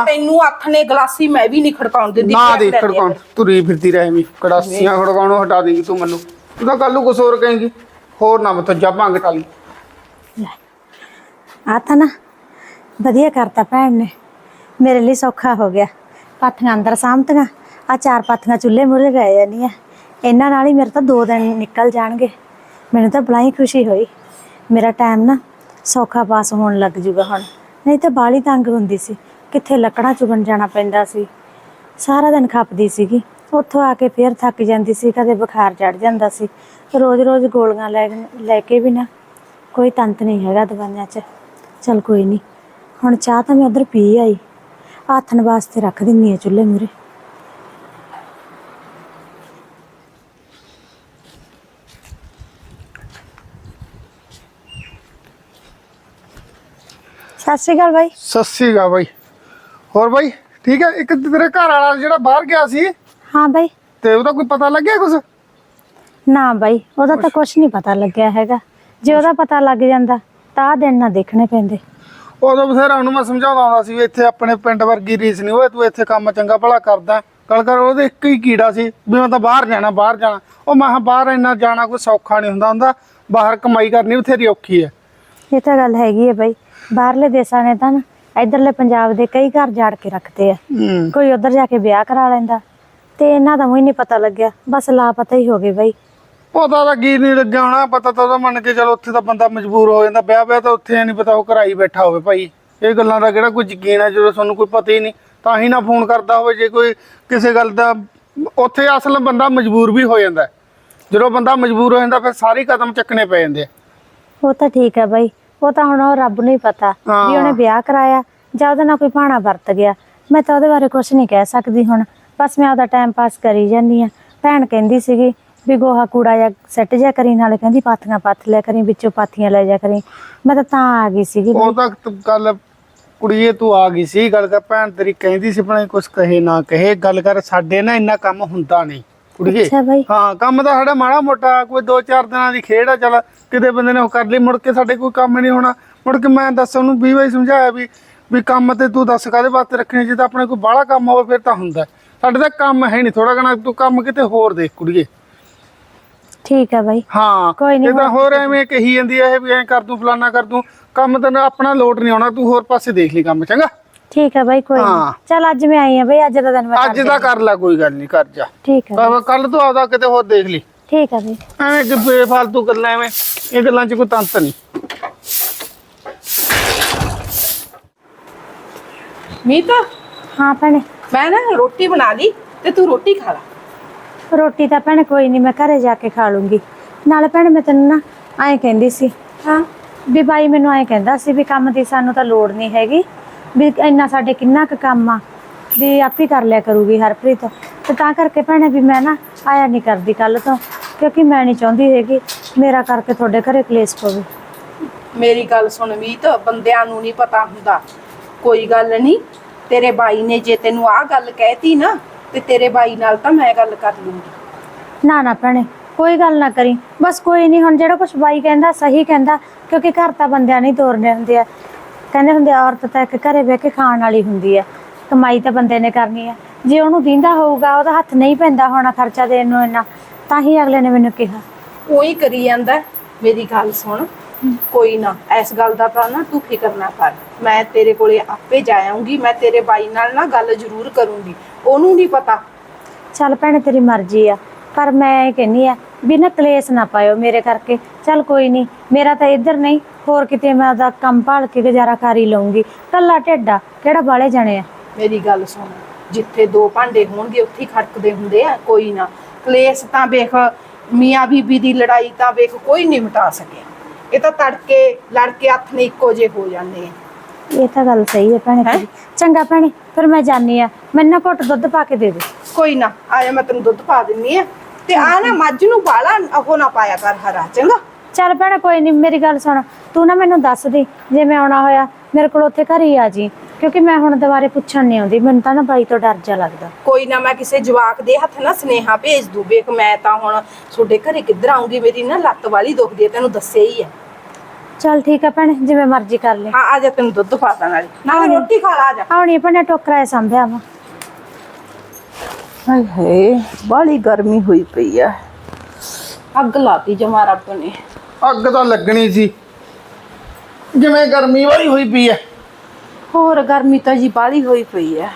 ਤੈਨੂੰ ਅੱਖ ਨੇ ਗਲਾਸੀ ਮੈਂ ਵੀ ਨਹੀਂ ਖੜਕਾਉਣ ਦਿੰਦੀ ਨਾ ਦੇ ਖੜਕਾਉਣ ਕਰ। ਤੁਰੀ ਫਿਰਦੀ ਰਹੇ ਵੀ ਕੜਾਸੀਆਂ ਖੜਕਾਉਣੋਂ ਹਟਾ ਦੇਂਗੀ ਤੂੰ ਮੈਨੂੰ। ਤੂੰ ਤਾਂ ਕੱਲ ਨੂੰ ਕੁਛ ਹੋਰ ਕਹੇਂਗੀ। ਹੋਰ ਨਾ ਮਤ ਜਾ ਭੰਗ ਟਾਲੀ। ਆ ਤਾਂ ਨਾ ਵਧੀਆ ਕਰਤਾ ਭੈਣ ਨੇ। ਮੇਰੇ ਲਈ ਸੌਖਾ ਹੋ ਗਿਆ। ਪਾਥੀਆਂ ਅੰਦਰ ਸਾਂਭਤੀਆਂ ਆ ਚਾਰ ਪਾਥੀਆਂ ਚੁੱਲ੍ਹੇ ਮੁੱਲੇ ਗਏ ਜਾਣੀਆਂ ਇਹਨਾਂ ਨਾਲ ਹੀ ਮੇਰੇ ਤਾਂ ਦੋ ਦਿਨ ਨਿਕਲ ਜਾਣਗੇ। ਮੈਨੂੰ ਤਾਂ ਬਲਾਈ ਖੁਸ਼ੀ ਹੋਈ। ਮੇਰਾ ਟਾਈਮ ਨਾ ਸੌਖਾ ਪਾਸ ਹੋਣ ਲੱਗ ਜੂਗਾ ਹੁਣ। ਨਹੀਂ ਤਾਂ ਬਾਲੀ ਤੰਗ ਹੁੰਦੀ ਸੀ। ਕਿੱਥੇ ਲੱਕੜਾਂ ਚੁਗਣ ਜਾਣਾ ਪੈਂਦਾ ਸੀ। ਸਾਰਾ ਦਿਨ ਖੱਪਦੀ ਸੀਗੀ। ਉੱਥੋਂ ਆ ਕੇ ਫੇਰ ਥੱਕ ਜਾਂਦੀ ਸੀ, ਕਦੇ ਬੁਖਾਰ ਚੜ ਜਾਂਦਾ ਸੀ। ਰੋਜ਼-ਰੋਜ਼ ਗੋਲੀਆਂ ਲੈ ਲੈ ਕੇ ਵੀ ਨਾ ਕੋਈ ਤੰਤ ਨਹੀਂ ਹੈਗਾ ਦਵਾਈਆਂ 'ਚ। ਚਲ ਕੋਈ ਨਹੀਂ ਹੁਣ ਚਾਹ ਤਾਂ ਮੈਂ ਉਧਰ ਪੀ ਆਈ। ਆਥਣ ਵਾਸਤੇ ਰੱਖ ਦਿੰਨੀ ਆ ਚੁੱਲ੍ਹੇ ਮੂਰੇ ਸਤਿ ਸ਼੍ਰੀ ਅਕਾਲ ਬਾਈ। ਸਤਿ ਸ੍ਰੀ ਅਕਾਲ ਬਾਈ। ਹੋਰ ਬਾਈ, ਠੀਕ ਹੈ? ਇੱਕ ਤੇਰੇ ਘਰ ਵਾਲਾ ਜਿਹੜਾ ਬਾਹਰ ਗਿਆ ਸੀ ਹਾਂ ਬਾਈ। ਤੇ ਉਹਦਾ ਕੋਈ ਪਤਾ ਲੱਗਿਆ ਕੁਛ? ਨਾ ਬਾਈ ਉਹਦਾ ਤਾਂ ਕੁਝ ਨਹੀਂ ਪਤਾ ਲੱਗਿਆ ਹੈਗਾ। ਜੇ ਉਹਦਾ ਪਤਾ ਲੱਗ ਜਾਂਦਾ ਤਾਂ ਆਹ ਦਿਨ ਨਾ ਦੇਖਣੇ ਪੈਂਦੇ। ਉਦੋਂ ਬਥੇਰਾ ਉਹਨੂੰ ਮੈਂ ਸਮਝਾਉਂਦਾ ਹੁੰਦਾ ਸੀ ਵੀ ਇੱਥੇ ਆਪਣੇ ਪਿੰਡ ਵਰਗੀ ਰੀਸ ਨਹੀਂ ਓਏ ਤੂੰ ਇੱਥੇ ਕੰਮ ਚੰਗਾ ਭਲਾ ਕਰਦਾ। ਗੱਲ ਕਰ ਉਹਦੇ ਇੱਕ ਹੀ ਕੀੜਾ ਸੀ ਵੀ ਮੈਂ ਤਾਂ ਬਾਹਰ ਜਾਣਾ ਬਾਹਰ ਜਾਣਾ। ਉਹ ਮੈਂ ਕਿਹਾ ਬਾਹਰ ਇੰਨਾ ਜਾਣਾ ਕੋਈ ਸੌਖਾ ਨਹੀਂ ਹੁੰਦਾ ਹੁੰਦਾ ਬਾਹਰ ਕਮਾਈ ਕਰਨੀ ਬਥੇਰੀ ਔਖੀ ਹੈ। ਇਹ ਤਾਂ ਗੱਲ ਹੈਗੀ ਹੈ ਬਾਈ। ਬਾਹਰਲੇ ਦੇਸਾਂ ਨੇ ਤਾਂ ਨਾ ਇਧਰਲੇ ਪੰਜਾਬ ਦੇ ਕਈ ਘਰ ਜਾੜ ਕੇ ਰੱਖਦੇ ਆ। ਹੂੰ। ਕੋਈ ਉਧਰ ਜਾ ਕੇ ਵਿਆਹ ਕਰਾ ਲੈਂਦਾ ਤੇ ਇਹਨਾਂ ਦਾ ਮੂੰਹ ਨਹੀਂ ਪਤਾ ਲੱਗਿਆ। ਬਸ ਲਾਪਤਾ ਹੀ ਹੋ ਗਏ ਬਾਈ। ਪਤਾ ਤਾਂ ਕੀ ਨਹੀਂ ਲੱਗਿਆ ਹੋਣਾ ਪਤਾ ਤਾਂ ਉਹਦਾ ਮੰਨ ਕੇ ਚਲੋ ਉੱਥੇ ਤਾਂ ਬੰਦਾ ਮਜਬੂਰ ਹੋ ਜਾਂਦਾ ਵਿਆਹ ਵਿਆਹ ਤਾਂ ਉੱਥੇ ਨਹੀਂ ਪਤਾ ਉਹ ਘਰਾਈ ਬੈਠਾ ਹੋਵੇ ਭਾਈ। ਇਹ ਗੱਲਾਂ ਦਾ ਕਿਹੜਾ ਕੋਈ ਯਕੀਨ ਹੈ ਜਦੋਂ ਤੁਹਾਨੂੰ ਕੋਈ ਪਤਾ ਹੀ ਨਹੀਂ ਤਾਂ ਹੀ ਨਾ ਫੋਨ ਕਰਦਾ ਹੋਵੇ ਜੇ ਕੋਈ ਕਿਸੇ ਗੱਲ ਦਾ ਉੱਥੇ ਅਸਲ ਬੰਦਾ ਮਜਬੂਰ ਵੀ ਹੋ ਜਾਂਦਾ। ਜਦੋਂ ਬੰਦਾ ਮਜਬੂਰ ਹੋ ਜਾਂਦਾ ਫਿਰ ਸਾਰੇ ਕਦਮ ਚੱਕਣੇ ਪੈ ਜਾਂਦੇ ਆ। ਉਹ ਤਾਂ ਠੀਕ ਹੈ ਬਾਈ। ਉਹ ਤਾਂ ਹੁਣ ਉਹ ਰੱਬ ਨੂੰ ਹੀ ਪਤਾ ਵੀ। ਉਹਨੇ ਵਿਆਹ ਕਰਾਇਆ ਜਾਂ ਉਹਦੇ ਨਾਲ ਕੋਈ ਭਾਣਾ ਵਰਤ ਗਿਆ। ਮੈਂ ਤਾਂ ਉਹਦੇ ਬਾਰੇ ਕੁਝ ਨਹੀਂ ਕਹਿ ਸਕਦੀ ਹੁਣ। ਬਸ ਮੈਂ ਉਹਦਾ ਟਾਈਮ ਪਾਸ ਕਰੀ ਜਾਂਦੀ ਆ ਭੈਣ ਕਹਿੰਦੀ ਸੀਗੀ ਵੀ ਗੋਹਾ ਕੂੜਾ ਜਾਂ ਸੱਟ ਜਾ ਕਰੀ ਨਾਲੇ ਕਹਿੰਦੀ ਪਾਥੀਆਂ ਪੱਥ ਲਿਆ ਕਰੀ ਵਿੱਚੋਂ ਪਾਥੀਆਂ ਲੈ ਜਾ ਕਰੀ। ਮੈਂ ਤਾਂ ਤਾਂ ਆ ਗਈ ਸੀਗੀ। ਉਹ ਤਾਂ ਗੱਲ ਕੁੜੀਏ ਤੂੰ ਆ ਗਈ ਸੀ ਗੱਲ ਕਰ ਭੈਣ ਤੇਰੀ ਕਹਿੰਦੀ ਸੀ ਭਣੇ ਕੁਛ ਕਹੇ ਨਾ ਕਹੇ ਗੱਲ ਕਰ ਸਾਡੇ ਨਾ ਇੰਨਾ ਕੰਮ ਹੁੰਦਾ ਨਹੀਂ ਕੁੜੀਏ। ਅੱਛਾ ਬਾਈ। ਹਾਂ ਕੰਮ ਤਾਂ ਸਾਡਾ ਮਾੜਾ ਮੋਟਾ ਕੋਈ 2-4 ਦਿਨਾਂ ਦੀ ਖੇਡ ਆ ਚੱਲ ਕਿਤੇ ਬੰਦੇ ਨੇ ਉਹ ਕਰ ਲਈ ਮੁੜ ਕੇ ਸਾਡੇ ਕੋਈ ਕੰਮ ਨਹੀਂ ਹੋਣਾ। ਮੁੜ ਕੇ ਮੈਂ ਦੱਸ ਉਹਨੂੰ 20 ਵਾਰੀ ਸਮਝਾਇਆ ਵੀ ਵੀ ਕੰਮ ਤੇ ਤੂੰ ਦੱਸ ਕਾਦੇ ਵਾਸਤੇ ਰੱਖਣੇ ਜੇ ਤਾਂ ਆਪਣੇ ਕੋਈ ਬਾਹਲਾ ਕੰਮ ਹੋਵੇ ਫਿਰ ਤਾਂ ਹੁੰਦਾ। ਸਾਡੇ ਤਾਂ ਕੰਮ ਹੈ ਨਹੀਂ ਥੋੜਾ ਘਣਾ ਤੂੰ ਕੰਮ ਕਿਤੇ ਹੋਰ ਦੇਖ ਕੁੜੀਏ। ਠੀਕ ਆ ਬਾਈ। ਹਾਂ ਕੋਈ ਨੀ, ਇਹ ਤਾਂ ਹੋਰ ਐਵੇਂ ਕਹੀ ਜਾਂਦੀ ਐ ਇਹ ਵੀ ਐਂ ਕਰ ਦੂੰ ਫਲਾਨਾ ਕਰ ਦੂੰ ਕੰਮ ਤੈਨੂੰ ਆਪਣਾ ਲੋਟ ਨਹੀਂ ਆਉਣਾ ਤੂੰ ਹੋਰ ਪਾਸੇ ਦੇਖ ਲਈ ਕੰਮ ਚੰਗਾ? ਠੀਕ ਆ ਬਾਈ ਕੋਈ ਹਾਂ। ਨਹੀਂ ਚੱਲ ਅੱਜ ਮੈਂ ਆਈ ਆ ਬਾਈ ਅੱਜ ਦਾ ਦਿਨ ਮੈਂ ਕਰ ਅੱਜ ਦਾ ਕਰ ਲੈ ਕੋਈ ਗੱਲ ਨਹੀਂ ਕਰ ਜਾ। ਠੀਕ ਆ ਕੱਲ ਤੂੰ ਆਪਦਾ ਕਿਤੇ ਹੋਰ ਦੇਖ ਲਈ। ਠੀਕ ਆ ਬਾਈ। ਐਵੇਂ ਕਿ ਬੇਫਾਲਤੂ ਗੱਲਾਂ ਐਵੇਂ ਇਹ ਗੱਲਾਂ 'ਚ ਕੋਈ ਤੰਤ ਨਹੀਂ ਮੀਤ? ਹਾਂ ਭੈਣੇ। ਮੈਂ ਨਾ ਰੋਟੀ ਬਣਾ ਲਈ ਤੇ ਤੂੰ ਰੋਟੀ ਖਾ ਲੈ। ਰੋਟੀ ਤਾਂ ਭੈਣੇ ਕੋਈ ਨਹੀਂ ਮੈਂ ਘਰੇ ਜਾ ਕੇ ਖਾ ਲੂੰਗੀ। ਨਾਲੇ ਭੈਣੇ ਮੈਂ ਤੈਨੂੰ ਨਾ ਐਂ ਕਹਿੰਦੀ ਸੀ ਹਾਂ ਵੀ ਬਾਈ ਮੈਨੂੰ ਐਂ ਕਹਿੰਦਾ ਸੀ ਵੀ ਕੰਮ ਦੀ ਸਾਨੂੰ ਤਾਂ ਲੋੜ ਨਹੀਂ ਹੈਗੀ ਵੀ ਇੰਨਾ ਸਾਡੇ ਕਿੰਨਾ ਕੁ ਕੰਮ ਆ ਵੀ ਆਪ ਹੀ ਕਰ ਲਿਆ ਕਰੂਗੀ ਹਰਪ੍ਰੀਤ। ਤੇ ਤਾਂ ਕਰਕੇ ਭੈਣੇ ਵੀ ਮੈਂ ਨਾ ਆਇਆ ਨਹੀਂ ਕਰਦੀ ਕੱਲ ਤੋਂ ਕਿਉਂਕਿ ਮੈਂ ਨਹੀਂ ਚਾਹੁੰਦੀ ਹੈਗੀ ਮੇਰਾ ਕਰਕੇ ਤੁਹਾਡੇ ਘਰੇ ਕਲੇਸ਼ ਪਵੇ। ਮੇਰੀ ਗੱਲ ਸੁਣ ਮੀਤ ਬੰਦਿਆਂ ਨੂੰ ਨਹੀਂ ਪਤਾ ਹੁੰਦਾ। ਕੋਈ ਗੱਲ ਨਹੀਂ ਤੇਰੇ ਬਾਈ ਨੇ ਜੇ ਤੈਨੂੰ ਆਹ ਗੱਲ ਕਹਿਤੀ ਨਾ ਤੇ ਤੇਰੇ ਬਾਈ ਨਾਲ ਤਾਂ ਮੈਂ ਗੱਲ ਕਰ ਲੂੰਗੀ। ਨਾ ਨਾ ਭੈਣੇ ਕੋਈ ਗੱਲ ਨਾ ਕਰੀ। ਬਸ ਕੋਈ ਨਹੀਂ ਹੁਣ ਜਿਹੜਾ ਕੁਛ ਬਾਈ ਕਹਿੰਦਾ ਸਹੀ ਕਹਿੰਦਾ ਕਿਉਂਕਿ ਘਰ ਤਾਂ ਬੰਦਿਆਂ ਨਹੀਂ ਤੋਰਨੇ ਹੁੰਦੇ ਆ। ਕਹਿੰਦੇ ਹੁੰਦੇ ਆ, ਔਰਤ ਤਾਂ ਇੱਕ ਘਰੇ ਬਹਿ ਕੇ ਖਾਣ ਵਾਲੀ ਹੁੰਦੀ ਹੈ ਕਮਾਈ ਤਾਂ ਬੰਦੇ ਨੇ ਕਰਨੀ ਹੈ ਜੇ ਉਹਨੂੰ ਦਿੰਦਾ ਹੋਊਗਾ ਉਹਦਾ ਹੱਥ ਨਹੀਂ ਪੈਂਦਾ ਹੋਣਾ ਖਰਚਾ ਦੇਣ ਨੂੰ ਇੰਨਾ ਤਾਂ ਹੀ ਅਗਲੇ ਨੇ ਮੈਨੂੰ ਕਿਹਾ। ਉਹੀ ਕਰੀ ਜਾਂਦਾ। ਮੇਰੀ ਗੱਲ ਸੁਣ। ਕੋਈ ਨਾ ਇਸ ਗੱਲ ਦਾ ਤਾਂ ਨਾ ਤੂੰ ਫਿਕਰ ਨਾ ਕਰ। ਮੈਂ ਤੇਰੇ ਕੋਲੇ ਆਪੇ ਜਾ ਆਉਂਗੀ ਮੈਂ ਤੇਰੇ ਬਾਈ ਨਾਲ ਨਾ ਗੱਲ ਜ਼ਰੂਰ ਕਰੂੰਗੀ। ਉਹਨੂੰ ਨਹੀਂ ਪਤਾ। ਚੱਲ ਭੈਣੇ ਤੇਰੀ ਮਰਜ਼ੀ ਆ। ਪਰ ਮੈਂ ਇਹ ਕਹਿੰਨੀ ਆ ਵੀ ਨਾ ਕਲੇਸ਼ ਨਾ ਪਾਇਓ ਮੇਰੇ ਕਰਕੇ। ਚੱਲ ਕੋਈ ਨਹੀਂ ਮੇਰਾ ਤਾਂ ਇੱਧਰ ਨਹੀਂ ਹੋਰ ਕਿਤੇ ਮੈਂ ਉਹਦਾ ਕੰਮ ਭਾਲ ਕੇ ਗੁਜ਼ਾਰਾ ਕਰ ਹੀ ਲਊਂਗੀ। ਕੱਲਾ ਢਿੱਡਾ ਕਿਹੜਾ ਬਾਲੇ ਜਾਣੇ ਆ। ਮੇਰੀ ਗੱਲ ਸੁਣ ਜਿੱਥੇ ਦੋ ਭਾਂਡੇ ਹੋਣਗੇ ਉੱਥੇ ਹੀ ਖੜਕਦੇ ਹੁੰਦੇ ਆ ਕੋਈ ਨਾ। ਕਲੇਸ਼ ਤਾਂ ਵੇਖ ਮੀਆਂ ਬੀਬੀ ਦੀ ਲੜਾਈ ਤਾਂ ਵੇਖ ਕੋਈ ਨਹੀਂ ਮਿਟਾ ਸਕਿਆ ਇਹ ਤਾਂ ਤੜਕੇ ਲੜ ਕੇ ਹੱਥ ਨੇ ਇੱਕੋ ਜੇ ਹੋ ਜਾਂਦੇ ਆ। ਇਹ ਤਾਂ ਗੱਲ ਸਹੀ ਹੈ ਭੈਣੇ ਹੈਂ? ਤੇਰੀ। ਚੰਗਾ ਭੈਣੇ ਫਿਰ ਮੈਂ ਜਾਨੀ ਆ ਮੈਨੂੰ ਨਾ ਘੁੱਟ ਦੁੱਧ ਪਾ ਕੇ ਦੇ ਦੇ। ਕੋਈ ਨਾ ਆਇਆ ਮੈਂ ਤੈਨੂੰ ਦੁੱਧ ਪਾ ਦਿੰਨੀ ਆ ਤੇ ਆ ਨਾ ਮੱਝ ਨੂੰ ਬਾਲਾ ਉਹ ਨਾ ਪਾਇਆ ਕਰ ਹਰਾ ਚੰਗਾ? ਚੱਲ ਭੈਣੇ ਕੋਈ ਨਹੀਂ ਮੇਰੀ ਗੱਲ ਸੁਣ। ਤੂੰ ਨਾ ਮੈਨੂੰ ਦੱਸ ਦੇ ਜੇ ਮੈਂ ਆਉਣਾ ਹੋਇਆ ਮੇਰੇ ਕੋਲ ਉੱਥੇ ਘਰ ਹੀ ਆ ਜੀ। ਕਿਉਂਕਿ ਮੈਂ ਹੁਣ ਦੁਬਾਰੇ ਪੁੱਛਣ ਨਹੀਂ ਆਉਂਦੀ ਮੈਨੂੰ ਤਾਂ ਨਾ ਬਾਈ ਤੋਂ ਡਰ ਜਾ ਲੱਗਦਾ। ਕੋਈ ਨਾ ਮੈਂ ਕਿਸੇ ਜਵਾਕ ਦੇ ਹੱਥ ਨਾ ਸਨੇਹਾ ਭੇਜ ਦੂ। ਵੇਖ ਮੈਂ ਤਾਂ ਹੁਣ ਤੁਹਾਡੇ ਘਰੇ ਕਿੱਧਰ ਆਉਂਗੀ ਮੇਰੀ ਨਾ ਲੱਤ ਵਾਲੀ ਦੁਖਦੀ ਹੈ ਤੈਨੂੰ ਦੱਸਿਆ ਹੀ ਹੈ ਚੱਲ ਠੀਕ ਆ ਭੈਣੇ ਜਿਵੇਂ ਮਰਜ਼ੀ ਕਰ ਲੈ। ਹਾਂ ਆ ਜਾ ਤੈਨੂੰ ਦੁੱਧ ਪਾ ਦਾਂ ਨਾਲੇ। ਨਾਲੇ ਰੋਟੀ ਖਾ ਲਾ ਆ ਜਾ। ਆਉਣੀ ਭੈਣੇ ਟੋਕਰਾ ਸੰਭਿਆ ਵਾ। ਹਾਏ ਹਾਏ ਬਾਲੀ ਗਰਮੀ ਹੋਈ ਪਈ ਆ। ਅੱਗ ਲਾਤੀ ਜਮਾ ਰੱਬ ਨੇ। ਅੱਗ ਤਾਂ ਲੱਗਣੀ ਸੀ। ਜਿਵੇਂ ਗਰਮੀ ਵਾਲੀ ਹੋਈ ਪਈ ਐ। ਹੋਰ ਗਰਮੀ ਤਾਂ ਜੀ ਬਾਲੀ ਹੋਈ ਪਈ ਆ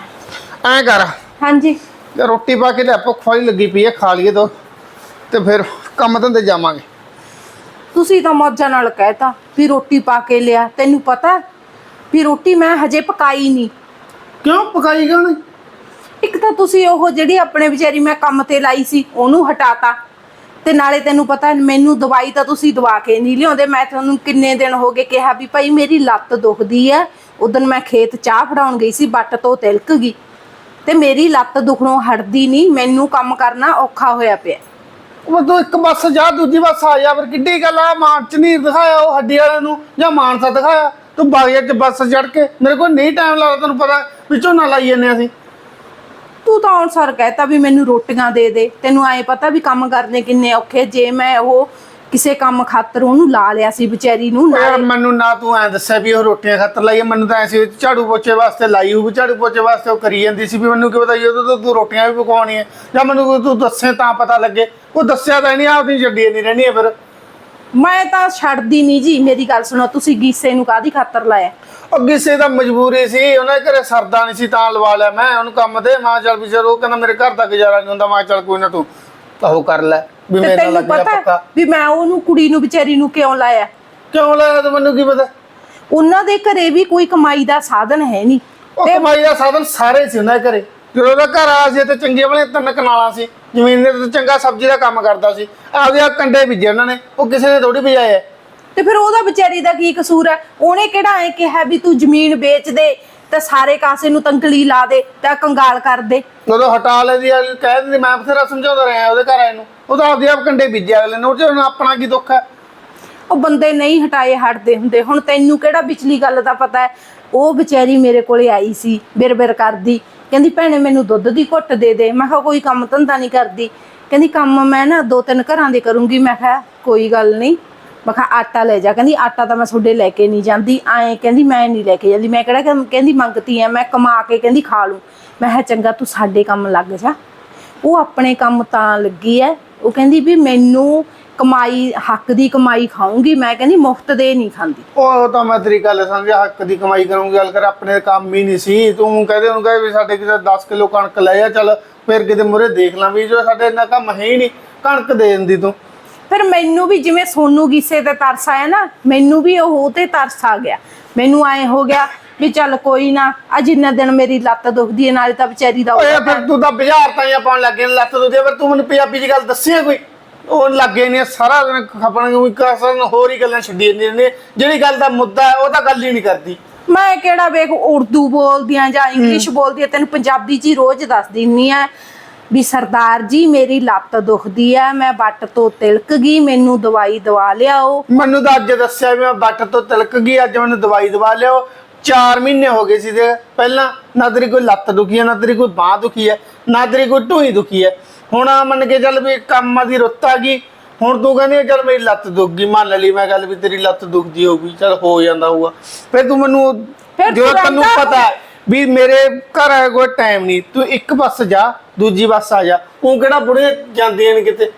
ਐਂ ਕਰ। ਹਾਂਜੀ। ਜੇ ਰੋਟੀ ਪਾ ਕੇ ਲੈ ਭੁੱਖ ਵਾਲੀ ਲੱਗੀ ਪਈ ਐ ਖਾ ਲਈਏ ਦੋ ਤੇ ਫਿਰ ਕੰਮ ਧੰਦੇ ਜਾਵਾਂਗੇ। ਤੁਸੀਂ ਤਾਂ ਮੌਜਾਂ ਨਾਲ ਕਹਿਤਾ ਵੀ ਰੋਟੀ ਪਾ ਕੇ ਲਿਆ ਤੈਨੂੰ ਪਤਾ ਵੀ ਰੋਟੀ ਮੈਂ ਹਜੇ ਪਕਾਈ ਨਹੀਂ ਕਿਉਂ? ਪਕਾਈ ਕਿਉਂ ਨਹੀਂ ਇੱਕ ਤਾਂ ਤੁਸੀਂ ਉਹ ਜਿਹੜੀ ਆਪਣੇ ਵਿਚਾਰੀ ਮੈਂ ਕੰਮ ਤੇ ਲਾਈ ਸੀ ਉਹਨੂੰ ਹਟਾਤਾ। ਤੇ ਨਾਲੇ ਤੈਨੂੰ ਪਤਾ ਮੈਨੂੰ ਦਵਾਈ ਤਾਂ ਤੁਸੀਂ ਦਵਾ ਕੇ ਨਹੀਂ ਲਿਆਉਂਦੇ। ਮੈਂ ਤੁਹਾਨੂੰ ਕਿੰਨੇ ਦਿਨ ਹੋ ਗਏ ਕਿਹਾ ਵੀ ਭਾਈ ਮੇਰੀ ਲੱਤ ਦੁਖਦੀ ਆ। ਉਦੋਂ ਮੈਂ ਖੇਤ ਚਾਹ ਫੜਾਉਣ ਗਈ ਸੀ ਬੱਟ ਤੋਂ ਤਿਲਕ ਗਈ। ਤੇ ਮੇਰੀ ਲੱਤ ਦੁਖਣੋਂ ਹਟਦੀ ਨਹੀਂ, ਮੈਨੂੰ ਕੰਮ ਕਰਨਾ ਔਖਾ ਹੋਇਆ ਪਿਆ। ਉਹ ਤੂੰ ਇੱਕ ਬੱਸ ਜਾ, ਦੂਜੀ ਬੱਸ ਆ ਜਾ, ਫਿਰ ਕਿੱਡੀ ਗੱਲ ਆ? ਮਾਨਚ ਨਹੀਂ ਦਿਖਾਇਆ ਉਹ ਹੱਡੀ ਵਾਲੇ ਨੂੰ, ਜਾਂ ਮਾਨਸਾ ਦਿਖਾਇਆ? ਤੂੰ ਬਾਗਿਆ ਚ ਬੱਸ ਚੜ ਕੇ, ਮੇਰੇ ਕੋਲ ਨਹੀਂ ਟਾਈਮ ਲੱਗਦਾ, ਤੈਨੂੰ ਪਤਾ, ਵਿੱਚੋਂ ਨਾ ਲਾਈ ਜੰਨੇ ਅਸੀਂ। ਤੂੰ ਤਾਂ ਹੁਣ ਸਰ ਕਹਿਤਾ ਵੀ ਮੈਨੂੰ ਰੋਟੀਆਂ ਦੇ ਦੇ। ਤੈਨੂੰ ਐ ਪਤਾ ਵੀ ਕੰਮ ਕਰਨੇ ਕਿੰਨੇ ਔਖੇ। ਜੇ ਮੈਂ ਉਹ ਕਿਸੇ ਕੰਮ ਖਾਤਰ ਉਹਨੂੰ ਲਾ ਲਿਆ ਸੀ ਵਿਚਾਰੀ ਨੂੰ ਯਾਰ ਨਾਲੇ ਮੈਨੂੰ ਨਾ ਤੂੰ ਐ ਦੱਸਿਆ ਵੀ ਉਹ ਰੋਟੀਆਂ ਖਾਤਰ ਲਾਈ ਆ, ਮੈਨੂੰ ਤਾਂ ਐ ਸੀ ਝਾੜੂ ਪੋਚੇ ਵਾਸਤੇ ਲਾਈ ਹੋਊ ਵੀ ਝਾੜੂ ਪੋਚੇ ਵਾਸਤੇ ਉਹ ਕਰੀ ਜਾਂਦੀ ਸੀ ਵੀ ਮੈਨੂੰ ਕੀ ਪਤਾ ਜਦੋਂ ਤੋਂ ਤੂੰ ਰੋਟੀਆਂ ਵੀ ਪਕਾਉਣੀਆਂ। ਜਾਂ ਮੈਨੂੰ ਕੋਈ ਤੂੰ ਦੱਸੇ ਤਾਂ ਪਤਾ ਲੱਗੇ। ਉਹ ਦੱਸਿਆ ਤਾਂ ਨਹੀਂ ਆਪਦੀ ਛੱਡੀ ਨਹੀਂ ਰਹਿਣੀ ਫਿਰ। ਮੈਂ ਤਾਂ ਛੱਡਦੀ ਨਹੀਂ ਜੀ ਮੇਰੀ ਗੱਲ ਸੁਣੋ ਤੁਸੀਂ ਗੀਸੇ ਨੂੰ ਕਾਦੀ ਖਾਤਰ ਲਾਇਆ? ਉਹ ਕਿਸੇ ਦਾ ਮਜਬੂਰੀ ਸੀ ਉਹਨਾਂ ਦੇ ਘਰੇ ਸਰਦਾ ਨਹੀਂ ਸੀ ਤਾਂ ਲਵਾ ਲਿਆ ਮੈਂ ਉਹਨੂੰ ਕੰਮ ਦੇ ਮਾਂ ਚੱਲ ਵੀ ਚਲ ਉਹ ਕਹਿੰਦਾ ਮੇਰੇ ਘਰ ਦਾ ਗੁਜ਼ਾਰਾ ਨਹੀਂ ਹੁੰਦਾ ਮਾਂ ਚੱਲ ਕੋਈ ਨਾ ਤੂੰ ਉਹ ਕਰ ਲੈ ਵੀ ਤੇ ਮੇਰੇ ਨਾਲ ਤੈਨੂੰ ਲੱਗ ਪਤਾ ਪੱਕਾ। ਵੀ ਮੈਂ ਉਹਨੂੰ ਕੁੜੀ ਨੂੰ ਵਿਚਾਰੀ ਨੂੰ ਕਿਉਂ ਲਾਇਆ? ਕਿਉਂ ਲਾਇਆ ਤੂੰ ਮੈਨੂੰ ਕੀ ਪਤਾ? ਉਹਨਾਂ ਦੇ ਘਰੇ ਵੀ ਕੋਈ ਕਮਾਈ ਦਾ ਸਾਧਨ ਹੈ ਨਹੀਂ। ਉਹ ਕਮਾਈ ਦਾ ਸਾਧਨ ਸਾਰੇ ਸੀ ਉਹਨਾਂ ਦੇ ਘਰੇ। ਜਦੋਂ ਉਹਦਾ ਘਰ ਆਇਆ ਸੀ ਤੇ ਚੰਗੇ ਵਾਲੇ ਤਿੰਨ ਕਨਾਲਾਂ ਸੀ। ਜ਼ਮੀਨ ਦੇ ਤੇ ਚੰਗਾ ਸਬਜ਼ੀ ਦਾ ਕੰਮ ਕਰਦਾ ਸੀ। ਆਪਦੇ ਆ ਕੰਡੇ ਬੀਜੇ ਉਹਨਾਂ ਨੇ ਉਹ ਕਿਸੇ ਨੇ ਥੋੜੀ ਬਜਾਏ। ਤੇ ਫਿਰ ਉਹਦਾ ਵਿਚਾਰੀ ਦਾ ਕੀ ਕਸੂਰ ਹੈ? ਉਹਨੇ ਕਿਹੜਾ ਐ ਕਿਹਾ ਵੀ ਤੂੰ ਜ਼ਮੀਨ ਵੇਚ ਦੇ ਤੇ ਸਾਰੇ ਕਾਸੇ ਨੂੰ ਤੰਗਲੀ ਲਾ ਦੇ ਤੇ ਕੰਗਾਲ ਕਰ ਦੇ। ਜਦੋਂ ਹਟਾ ਲੈਂਦੀ ਆ ਕਹਿ ਦਿੰਦੀ ਮੈਂ ਬਥੇਰਾ ਸਮਝਾਉਂਦਾ ਰਿਹਾ ਉਹਦੇ ਘਰ ਆਏ ਨੂੰ। ਉਹ ਤਾਂ ਆਪਦੇ ਆਪ ਕੰਡੇ ਬੀਜੇ ਅਗਲੇ ਨੇ ਉਹ ਚ ਹੁਣ ਆਪਣਾ ਕੀ ਦੁੱਖ ਹੈ? ਉਹ ਬੰਦੇ ਨਹੀਂ ਹਟਾਏ ਹਟਦੇ ਹੁੰਦੇ। ਹੁਣ ਤੈਨੂੰ ਕਿਹੜਾ ਵਿਚਲੀ ਗੱਲ ਦਾ ਪਤਾ ਹੈ? ਉਹ ਵਿਚਾਰੀ ਮੇਰੇ ਕੋਲੇ ਆਈ ਸੀ ਬਿਰ ਬਿਰ ਕਰਦੀ। ਕਹਿੰਦੀ, ਭੈਣੇ, ਮੈਨੂੰ ਦੁੱਧ ਦੀ ਘੁੱਟ ਦੇ ਦੇ। ਮੈਂ ਕਿਹਾ, ਕੋਈ ਕੰਮ ਧੰਦਾ ਨਹੀਂ ਕਰਦੀ। ਕਹਿੰਦੀ, ਕੰਮ ਮੈਂ ਨਾ ਦੋ ਤਿੰਨ ਘਰਾਂ ਦੇ ਕਰੂੰਗੀ। ਮੈਂ ਕਿਹਾ, ਕੋਈ ਗੱਲ ਨਹੀਂ। ਮੈਂ ਕਿਹਾ, ਆਟਾ ਲੈ ਜਾ। ਕਹਿੰਦੀ, ਆਟਾ ਤਾਂ ਮੈਂ ਤੁਹਾਡੇ ਲੈ ਕੇ ਨਹੀਂ ਜਾਂਦੀ। ਐਂ ਕਹਿੰਦੀ, ਮੈਂ ਨਹੀਂ ਲੈ ਕੇ ਜਾਂਦੀ। ਮੈਂ ਕਿਹੜਾ ਕਹਿੰ- ਕਹਿੰਦੀ, ਮੰਗਤੀ ਐ ਮੈਂ ਕਮਾ ਕੇ ਕਹਿੰਦੀ, ਖਾ ਲੂੰ। ਮੈਂ ਕਿਹਾ, ਚੰਗਾ, ਤੂੰ ਸਾਡੇ ਕੰਮ ਲੱਗ ਜਾ। ਉਹ ਆਪਣੇ ਕੰਮ ਤਾਂ ਲੱਗੀ ਐ। ਉਹ ਕਹਿੰਦੀ ਵੀ ਮੈਨੂੰ ਕਮਾਈ ਹੱਕ ਦੀ ਕਮਾਈ ਖਾਊਂਗੀ ਮੈਂ ਕਹਿੰਦੀ ਮੁਫਤ ਦੇ ਨਹੀਂ ਖਾਂਦੀ। ਉਹ ਤਾਂ ਮੈਂ ਤੇਰੀ ਗੱਲ ਸਮਝਿਆ ਹੱਕ ਦੀ ਕਮਾਈ ਕਰੂੰਗੀ ਗੱਲ ਕਰ ਆਪਣੇ ਕੰਮ ਹੀ ਨਹੀਂ ਸੀ। ਤੂੰ ਕਹਦੇ ਉਹਨੂੰ ਕਹੇ ਵੀ ਸਾਡੇ ਕਿਤੇ 10 ਕਿਲੋ ਕਣਕ ਲੈ ਆ ਚੱਲ ਫਿਰ ਕਿਤੇ ਮੁਰੇ ਦੇਖ ਲਾਂ ਵੀ ਜੋ ਸਾਡੇ ਇੰਨਾ ਕੰਮ ਹੈ ਹੀ ਨਹੀਂ ਕਣਕ ਦੇ ਦਿੰਦੀ ਤੂੰ। ਫਿਰ ਮੈਨੂੰ ਵੀ ਜਿਵੇਂ ਸੋਨੂ ਗੀਸੇ ਤੇ ਤਰਸ ਆਇਆ ਨਾ ਮੈਨੂੰ ਵੀ ਉਹ ਤੇ ਤਰਸ ਆ ਗਿਆ। ਮੈਨੂੰ ਐ ਹੋ ਗਿਆ ਵੀ ਚੱਲ ਕੋਈ ਨਾ ਆ ਜਿੰਨਾ ਦਿਨ ਮੇਰੀ ਲੱਤ ਦੁਖਦੀ ਹੈ ਨਾਲੇ ਤਾਂ ਵਿਚਾਰੀ ਦਾ ਓਏ ਫਿਰ ਤੂੰ ਤਾਂ ਬਾਜ਼ਾਰ ਤਾਂ ਹੀ ਪਾਉਣ ਲੱਗੇ ਲੱਤ ਦੁਖਦੀ ਆ, ਫਿਰ ਤੂੰ ਮੈਨੂੰ ਪੰਜਾਬੀ ਦੀ ਗੱਲ ਦੱਸਿਆ ਕੋਈ? ਉਹ ਲੱਗੇ ਨੇ ਸਾਰਾ ਦਿਨ ਖਪਣ ਨੂੰ ਕਸਨ ਹੋਰ ਹੀ ਗੱਲਾਂ ਛੱਡੀ ਜਾਂਦੀਆਂ ਨੇ। ਜਿਹੜੀ ਗੱਲ ਦਾ ਮੁੱਦਾ ਹੈ ਉਹ ਤਾਂ ਗੱਲ ਹੀ ਨਹੀਂ ਕਰਦੀ। ਮੈਂ ਕਿਹੜਾ ਵੇਖ ਉਰਦੂ ਬੋਲਦੀ ਆ ਜਾਂ ਇੰਗਲਿਸ਼ ਬੋਲਦੀ ਆ ਤੈਨੂੰ ਪੰਜਾਬੀ ਹੀ ਰੋਜ਼ ਦੱਸ ਦਿੰਨੀ ਆ ਵੀ ਸਰਦਾਰ ਜੀ ਮੇਰੀ ਲੱਤ ਦੁਖਦੀ ਆ ਮੈਂ ਬੱਟ ਤੋਂ ਤਿਲਕ ਗਈ ਮੈਨੂੰ ਦਵਾਈ ਦਵਾ ਲਿਆਓ। ਮੈਨੂੰ ਤਾਂ ਅੱਜ ਦੱਸਿਆ ਵੀ ਮੈਂ ਬੱਟ ਤੋਂ ਤਿਲਕ ਗਈ ਅੱਜ ਮੈਨੂੰ ਦਵਾਈ ਦਵਾ ਲਿਓ 4 ਮਹੀਨੇ ਹੋ ਗਏ ਸੀ ਤੇ ਪਹਿਲਾਂ ਨਾ ਤੇਰੀ ਕੋਈ ਲੱਤ ਦੁਖੀ ਹੈ ਨਾ ਤੇਰੀ ਕੋਈ ਬਾਹ ਦੁਖੀ ਹੈ ਨਾ ਤੇਰੀ ਕੋਈ ਢੂਈ ਦੁਖੀ ਹੈ ਹੁਣ ਆ ਮੰਨ ਕੇ ਚੱਲ ਵੀ ਕੰਮ ਦੀ ਰੁੱਤ ਆ ਗਈ ਹੁਣ ਤੂੰ ਕਹਿੰਦੀ ਚੱਲ ਮੇਰੀ ਲੱਤ ਦੁਖ ਗਈ ਮੰਨ ਲਈ ਮੈਂ ਗੱਲ ਵੀ ਤੇਰੀ ਲੱਤ ਦੁਖਦੀ ਹੋਊਗੀ ਚੱਲ ਹੋ ਜਾਂਦਾ ਹੋਊਗਾ। ਫਿਰ ਤੂੰ ਮੈਨੂੰ ਫਿਰ ਜੋ ਤੂੰ ਤੈਨੂੰ ਰਹਿੰਦਾ। ਪਤਾ ਹੈ ਵੀ ਮੇਰੇ ਘਰ ਆ ਕੋਈ ਟਾਈਮ ਨਹੀਂ ਤੂੰ ਇੱਕ ਬੱਸ ਜਾ ਦੂਜੀ ਬੱਸ ਆ ਜਾ ਉਹ ਕਿਹੜਾ ਬੁੜੀਆਂ ਜਾਂਦੀਆਂ ਨੇ ਕਿਤੇ?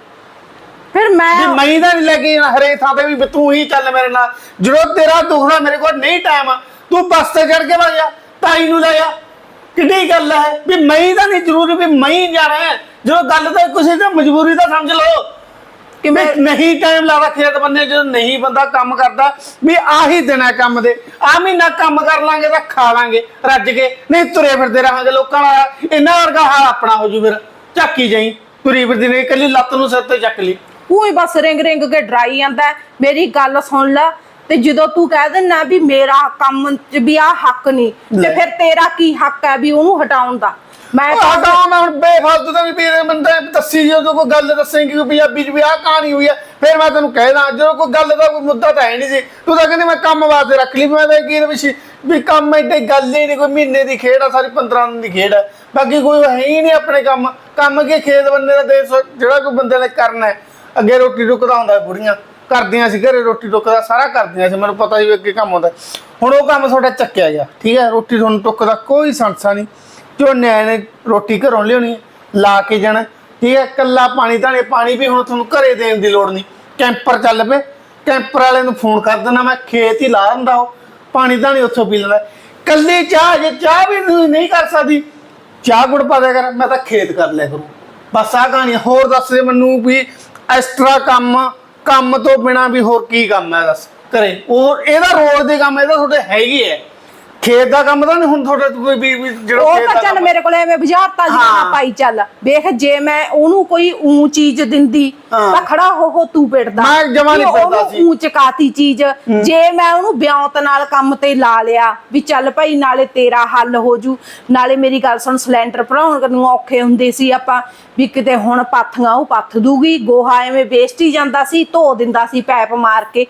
ਫਿਰ ਮੈਂ ਵੀ ਮੈਂ ਤਾਂ ਨਹੀਂ ਲੈ ਕੇ ਜਾਣਾ ਹਰੇਕ ਥਾਂ ਤੇ ਵੀ ਵੀ ਤੂੰ ਹੀ ਚੱਲ ਮੇਰੇ ਨਾਲ। ਜਦੋਂ ਤੇਰਾ ਦੁਖਦਾ ਮੇਰੇ ਕੋਲ ਨਹੀਂ ਟਾਈਮ ਤੂੰ ਬੱਸ ਤੇ ਚੜ ਕੇ ਵਗ ਜਾ ਤਾਈ ਨੂੰ ਲੈ ਜਾ। ਕਿੱਡੀ ਗੱਲ ਹੈ? ਵੀ ਮੈਂ ਤਾਂ ਨਹੀਂ ਜ਼ਰੂਰੀ ਵੀ ਮੈਂ ਜਾਣਾ ਹੈ। ਜਦੋਂ ਗੱਲ ਤਾਂ ਕਿਸੇ ਦੀ ਮਜਬੂਰੀ ਤਾਂ ਸਮਝ ਲਓ। ਕਿ ਮੈਂ ਨਹੀਂ ਟਾਈਮ ਲਾਦਾ ਖੇਤ ਬੰਨੇ ਜਦੋਂ ਨਹੀਂ ਬੰਦਾ ਕੰਮ ਕਰਦਾ ਵੀ ਆਹੀ ਦਿਨ ਹੈ ਕੰਮ ਦੇ। ਆ ਮਹੀਨਾ ਕੰਮ ਕਰ ਲਾਂਗੇ ਤਾਂ ਖਾ ਲਾਂਗੇ ਰੱਜ ਕੇ। ਨਹੀਂ ਤੁਰੇ ਫਿਰਦੇ ਰਹਾਂਗੇ ਲੋਕਾਂ ਦਾ ਇਹਨਾਂ ਵਰਗਾ ਹਾਲ ਆਪਣਾ ਹੋ ਜੂ ਫਿਰ। ਝਾਕੀ ਜਾਈ। ਤੁਰੀ ਫਿਰਦੀ ਨੇ ਇਕੱਲੀ ਲੱਤ ਨੂੰ ਸਿਰ ਤੇ ਚੱਕ ਲਈ। ਉਹ ਹੀ ਬਸ ਰਿੰਗ ਰਿੰਗ ਕੇ ਡਰਾਈ ਜਾਂਦਾ ਹੈ। ਮੇਰੀ ਗੱਲ ਸੁਣ ਲੈ। ਤੇ ਜਦੋਂ ਤੂੰ ਕਹਿ ਦਿੰਨਾ ਵੀ ਮੇਰਾ ਕੰਮ ਚ ਵੀ ਆ ਹੱਕ ਨਹੀਂ ਤੇ। ਫਿਰ ਤੇਰਾ ਕੀ ਹੱਕ ਹੈ ਵੀ ਉਹਨੂੰ ਹਟਾਉਣ ਦਾ? ਮੈਂ ਹਟਾ ਮੈਂ ਹੁਣ ਬੇਫਾਲਤੂ ਤਾਂ ਵੀ ਬੰਦੇ ਦੱਸੀ ਜੇ ਕੋਈ ਗੱਲ ਦੱਸੇਂਗੀ ਕਿ ਪੰਜਾਬੀ ਚ ਵੀ ਆਹ ਕਹਾਣੀ ਹੋਈ ਹੈ। ਫਿਰ ਮੈਂ ਤੈਨੂੰ ਕਹਿਦਾ ਜਦੋਂ ਕੋਈ ਗੱਲ ਦਾ ਕੋਈ ਮੁੱਦਾ ਤਾਂ ਹੈ ਨਹੀਂ ਸੀ। ਤੂੰ ਤਾਂ ਕਹਿੰਦੀ ਮੈਂ ਕੰਮ ਵਾਸਤੇ ਰੱਖ ਲਈ ਮੈਂ ਤਾਂ ਕੀ ਵੀ ਵੀ ਕੰਮ ਐਡੇ ਗੱਲ ਹੀ ਨਹੀਂ ਕੋਈ ਮਹੀਨੇ ਦੀ ਖੇਡ ਆ ਸਾਰੀ 15 ਦਿਨ ਦੀ ਖੇਡ ਆ। ਬਾਕੀ ਕੋਈ ਹੈ ਹੀ ਨਹੀਂ ਆਪਣੇ ਕੰਮ। ਕੰਮ ਕੀ ਖੇਤ ਬੰਦੇ ਦਾ ਦੇਸ਼ ਜਿਹੜਾ ਕੋਈ ਬੰਦੇ ਨੇ ਕਰਨਾ ਹੈ। ਅੱਗੇ ਰੋਟੀ ਰੁਕਦਾ ਹੁੰਦਾ ਬੁੜੀਆਂ। ਕਰਦਿਆਂ ਸੀ ਘਰੇ ਰੋਟੀ ਟੁੱਕਦਾ ਸਾਰਾ ਕਰਦੀਆਂ ਸੀ ਮੈਨੂੰ ਪਤਾ ਹੀ ਵੀ ਅੱਗੇ ਕੰਮ ਹੁੰਦਾ। ਹੁਣ ਉਹ ਕੰਮ ਤੁਹਾਡਾ ਚੱਕਿਆ ਗਿਆ ਠੀਕ ਹੈ? ਰੋਟੀ ਤੁਹਾਨੂੰ ਟੁੱਕਦਾ ਕੋਈ ਸੰਸਾ ਨਹੀਂ। ਝੋਨੇ ਨੇ ਰੋਟੀ ਘਰੋਂ ਲਿਆਉਣੀ ਹੈ, ਲਾ ਕੇ ਜਾਣਾ ਠੀਕ ਹੈ? ਕੱਲਾ ਪਾਣੀ ਧਾਣੇ ਪਾਣੀ ਵੀ ਹੁਣ ਤੁਹਾਨੂੰ ਘਰੇ ਦੇਣ ਦੀ ਲੋੜ ਨਹੀਂ। ਕੈਂਪਰ ਚੱਲ ਪਏ ਕੈਂਪਰ ਵਾਲੇ ਨੂੰ ਫੋਨ ਕਰ ਦਿੰਦਾ ਮੈਂ ਖੇਤ ਹੀ ਲਾ ਦਿੰਦਾ ਉਹ ਪਾਣੀ ਧਾਣੀ ਉੱਥੋਂ ਪੀ ਲੈਂਦਾ। ਕੱਲੀ ਚਾਹ ਜੇ ਚਾਹ ਵੀ ਨਹੀਂ ਨਹੀਂ ਕਰ ਸਕਦੀ ਚਾਹ ਗੁੜ ਪਾ ਦਿਆ ਕਰ ਮੈਂ ਤਾਂ ਖੇਤ ਕਰ ਲਿਆ ਕਰੂੰ। ਬਸ ਆਹ ਕਹਾਣੀ ਹੋਰ ਦੱਸ ਦੇ ਮੈਨੂੰ ਵੀ ਐਕਸਟਰਾ ਕੰਮ ਕੰਮ ਤੋਂ ਬਿਨਾ ਵੀ ਹੋਰ ਕੀ ਕੰਮ ਹੈ ਦੱਸ? ਕਰੇ ਉਹ ਇਹਦਾ ਰੋਜ਼ ਦੇ ਕੰਮ ਇਹਦਾ ਤੁਹਾਡੇ ਹੈਗੀ ਹੈ। ਖੇਤ ਦਾ ਕੰਮ ਤਾਂ ਨਹੀਂ ਹੁਣ ਤੁਹਾਡੇ ਤੋਂ ਕੋਈ ਵੀ ਵੀ ਜਿਹੜਾ ਉਹ ਖੇਤ ਤਾਂ ਦਾ ਚੱਲ ਕੰਮ ਮੇਰੇ ਕੋਲ ਐਵੇਂ ਬੁਝਾਰਤਾ ਜੀ ਨਾ ਹਾਂ। ਪਾਈ ਚੱਲ ਵੇਖ ਜੇ ਮੈਂ ਉਹਨੂੰ ਕੋਈ ਊਂ ਚੀਜ਼ ਦਿੰਦੀ ਹਾਂ। ਤਾਂ ਖੜਾ ਹੋ ਹੋ ਤੂੰ ਪਿੜਦਾ ਮੈਂ ਜਮਾਂ ਨੀ ਵੀ ਪਿੜਦਾ ਉਹਨੂੰ ਸੀ। ਊਂ ਚਕਾਤੀ ਚੀਜ਼ ਜੇ ਮੈਂ ਉਹਨੂੰ ਬਿਆਂਤ ਨਾਲ ਕੰਮ ਤੇ ਲਾ ਲਿਆ ਵੀ ਚੱਲ ਭਾਈ ਨਾਲੇ ਤੇਰਾ ਹੱਲ ਹੋ ਜੂ ਨਾਲੇ ਮੇਰੀ ਗੱਲ ਸੁਣ ਸਿਲੰਡਰ ਭਰਾਉਣ ਨੂੰ ਔਖੇ ਹੁੰਦੇ ਸੀ ਆਪਾਂ ਵੀ ਕਿਤੇ ਹੁਣ ਪਾਥੀਆਂ ਉਹ ਪੱਥ ਦੂਗੀ ਗੋਹਾ ਐਵੇਂ ਵੇਸਟ ਹੀ ਜਾਂਦਾ ਸੀ ਧੋ ਦਿੰਦਾ ਸੀ ਪੈਪ ਮਾਰ ਕੇ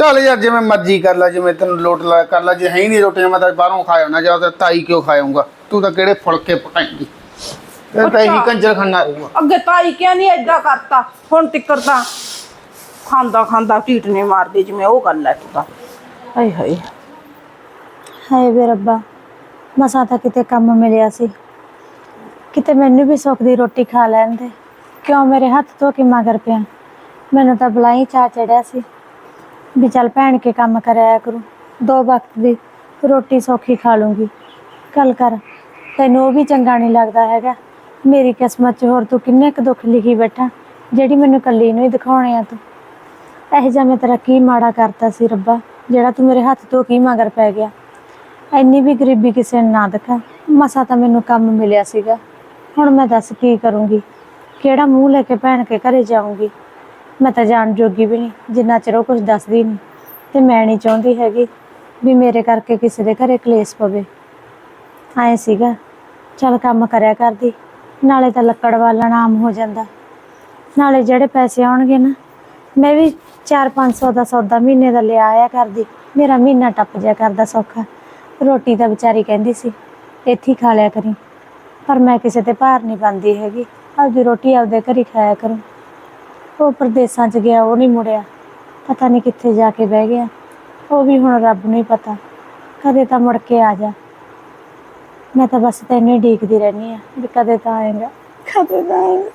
ਚੱਲ ਯਾਰ ਜਿਵੇਂ ਮਰਜ਼ੀ ਕਰ ਲੈ ਜਿਵੇਂ ਤੈਨੂੰ ਲੋਟ ਲਾ ਕਰ ਲੈ ਜੇ ਹੈ ਹੀ ਨਹੀਂ ਰੋਟੀਆਂ ਮੈਂ ਤਾਂ ਬਾਹਰੋਂ ਖਾ ਆਉਣਾ ਜਾਂ ਤੇ ਤਾਈ ਕਿਉਂ ਖਾਇਆਉਂਗਾ ਤੂੰ ਤਾਂ ਕਿਹੜੇ ਫੁਲਕੇ ਪਕਾਏਂਗੀ ਤੇ ਤਾਂ ਇਹੀ ਅੱਛਾ। ਕੰਜਰ ਖਾਨਾ ਰਹੂਗਾ ਅੱਗੇ ਤਾਈ ਕਿਆ ਨਹੀਂ ਏਦਾਂ ਕਰਤਾ ਹੁਣ ਤਿੱਕਰ ਤਾਂ ਖਾਂਦਾ ਖਾਂਦਾ ਢੀਟ ਨੇ ਮਾਰਦੇ ਜਿਵੇਂ ਉਹ ਗੱਲ ਹੈ ਤੂੰ ਤਾਂ ਹਾਏ ਹਾਏ ਹਾਏ ਵੇ ਰੱਬਾ ਮਸਾਂ ਤਾਂ ਕਿਤੇ ਕੰਮ ਮਿਲਿਆ ਸੀ ਕਿਤੇ ਮੈਨੂੰ ਵੀ ਸੁੱਖ ਦੀ ਰੋਟੀ ਖਾ ਲੈਣ ਦੇ ਕਿਉਂ ਮੇਰੇ ਹੱਥ ਧੋ ਕੇ ਮਗਰ ਪਿਆ ਮੈਨੂੰ ਤਾਂ ਬਲਾਈ ਚਾ ਚੜਿਆ ਸੀ ਵੀ ਚੱਲ ਭੈਣ ਕੇ ਕੰਮ ਕਰਿਆ ਕਰੂ, ਦੋ ਵਕਤ ਦੀ ਰੋਟੀ ਸੌਖੀ ਖਾ ਲੂੰਗੀ। ਕੱਲ ਕਰ, ਤੈਨੂੰ ਉਹ ਵੀ ਚੰਗਾ ਨਹੀਂ ਲੱਗਦਾ ਹੈਗਾ। ਮੇਰੀ ਕਿਸਮਤ 'ਚ ਹੋਰ ਤੂੰ ਕਿੰਨੇ ਕੁ ਦੁੱਖ ਲਿਖੀ ਬੈਠਾ, ਜਿਹੜੀ ਮੈਨੂੰ ਕੱਲੀ ਨੂੰ ਹੀ ਦਿਖਾਉਣੇ ਆ ਤੂੰ। ਇਹ ਜਿਹਾ ਮੈਂ ਤੇਰਾ ਕੀ ਮਾੜਾ ਕਰਤਾ ਸੀ ਰੱਬਾ, ਜਿਹੜਾ ਤੂੰ ਮੇਰੇ ਹੱਥ ਤੋਂ ਕੀ ਮਗਰ ਪੈ ਗਿਆ। ਇੰਨੀ ਵੀ ਗਰੀਬੀ ਕਿਸੇ ਨੂੰ ਨਾ ਦਿਖਾ, ਮਸਾ ਤਾਂ ਮੈਨੂੰ ਕੰਮ ਮਿਲਿਆ ਸੀਗਾ। ਹੁਣ ਮੈਂ ਦੱਸ ਕੀ ਕਰੂੰਗੀ? ਕਿਹੜਾ ਮੂੰਹ ਲੈ ਕੇ ਭੈਣ ਕੇ ਘਰੇ ਜਾਊਂਗੀ? ਮੈਂ ਤਾਂ ਜਾਣ ਜੋਗੀ ਵੀ ਨਹੀਂ, ਜਿੰਨਾ ਚਿਰ ਉਹ ਕੁਝ ਦੱਸਦੀ ਨਹੀਂ। ਤੇ ਮੈਂ ਨਹੀਂ ਚਾਹੁੰਦੀ ਹੈਗੀ ਵੀ ਮੇਰੇ ਕਰਕੇ ਕਿਸੇ ਦੇ ਘਰੇ ਕਲੇਸ਼ ਪਵੇ। ਆਏ ਸੀਗਾ, ਚੱਲ ਕੰਮ ਕਰਿਆ ਕਰਦੀ, ਨਾਲੇ ਤਾਂ ਲੱਕੜ ਵਾਲਾ ਨਾਮ ਹੋ ਜਾਂਦਾ। ਨਾਲੇ ਜਿਹੜੇ ਪੈਸੇ ਆਉਣਗੇ ਨਾ, ਮੈਂ ਵੀ 4-500 ਦਾ ਸੌਦਾ ਮਹੀਨੇ ਦਾ ਲਿਆ ਆਇਆ ਕਰਦੀ, ਮੇਰਾ ਮਹੀਨਾ ਟੱਪ ਜਾ ਕਰਦਾ ਸੌਖਾ। ਰੋਟੀ ਤਾਂ ਵਿਚਾਰੀ ਕਹਿੰਦੀ ਸੀ, ਇੱਥੇ ਖਾ ਲਿਆ ਕਰੀ, ਪਰ ਮੈਂ ਕਿਸੇ ਤੇ ਭਾਰ ਨਹੀਂ ਪਾਉਂਦੀ ਹੈਗੀ, ਆਪਦੀ ਰੋਟੀ ਆਪਦੇ ਘਰ ਹੀ ਖਾਇਆ ਕਰੂੰ। ਉਹ ਪ੍ਰਦੇਸਾਂ 'ਚ ਗਿਆ, ਉਹ ਨਹੀਂ ਮੁੜਿਆ। ਪਤਾ ਨਹੀਂ ਕਿੱਥੇ ਜਾ ਕੇ ਬਹਿ ਗਿਆ। ਉਹ ਵੀ ਹੁਣ ਰੱਬ ਨੂੰ ਹੀ ਪਤਾ। ਕਦੇ ਤਾਂ ਮੁੜ ਕੇ ਆ ਜਾ। ਮੈਂ ਤਾਂ ਬਸ ਤੈਨੂੰ ਹੀ ਡੀਕਦੀ ਰਹਿੰਦੀ ਆ ਵੀ ਕਦੇ ਤਾਂ ਆਏਗਾ। ਕਦੇ ਤਾਂ ਆਏਗਾ।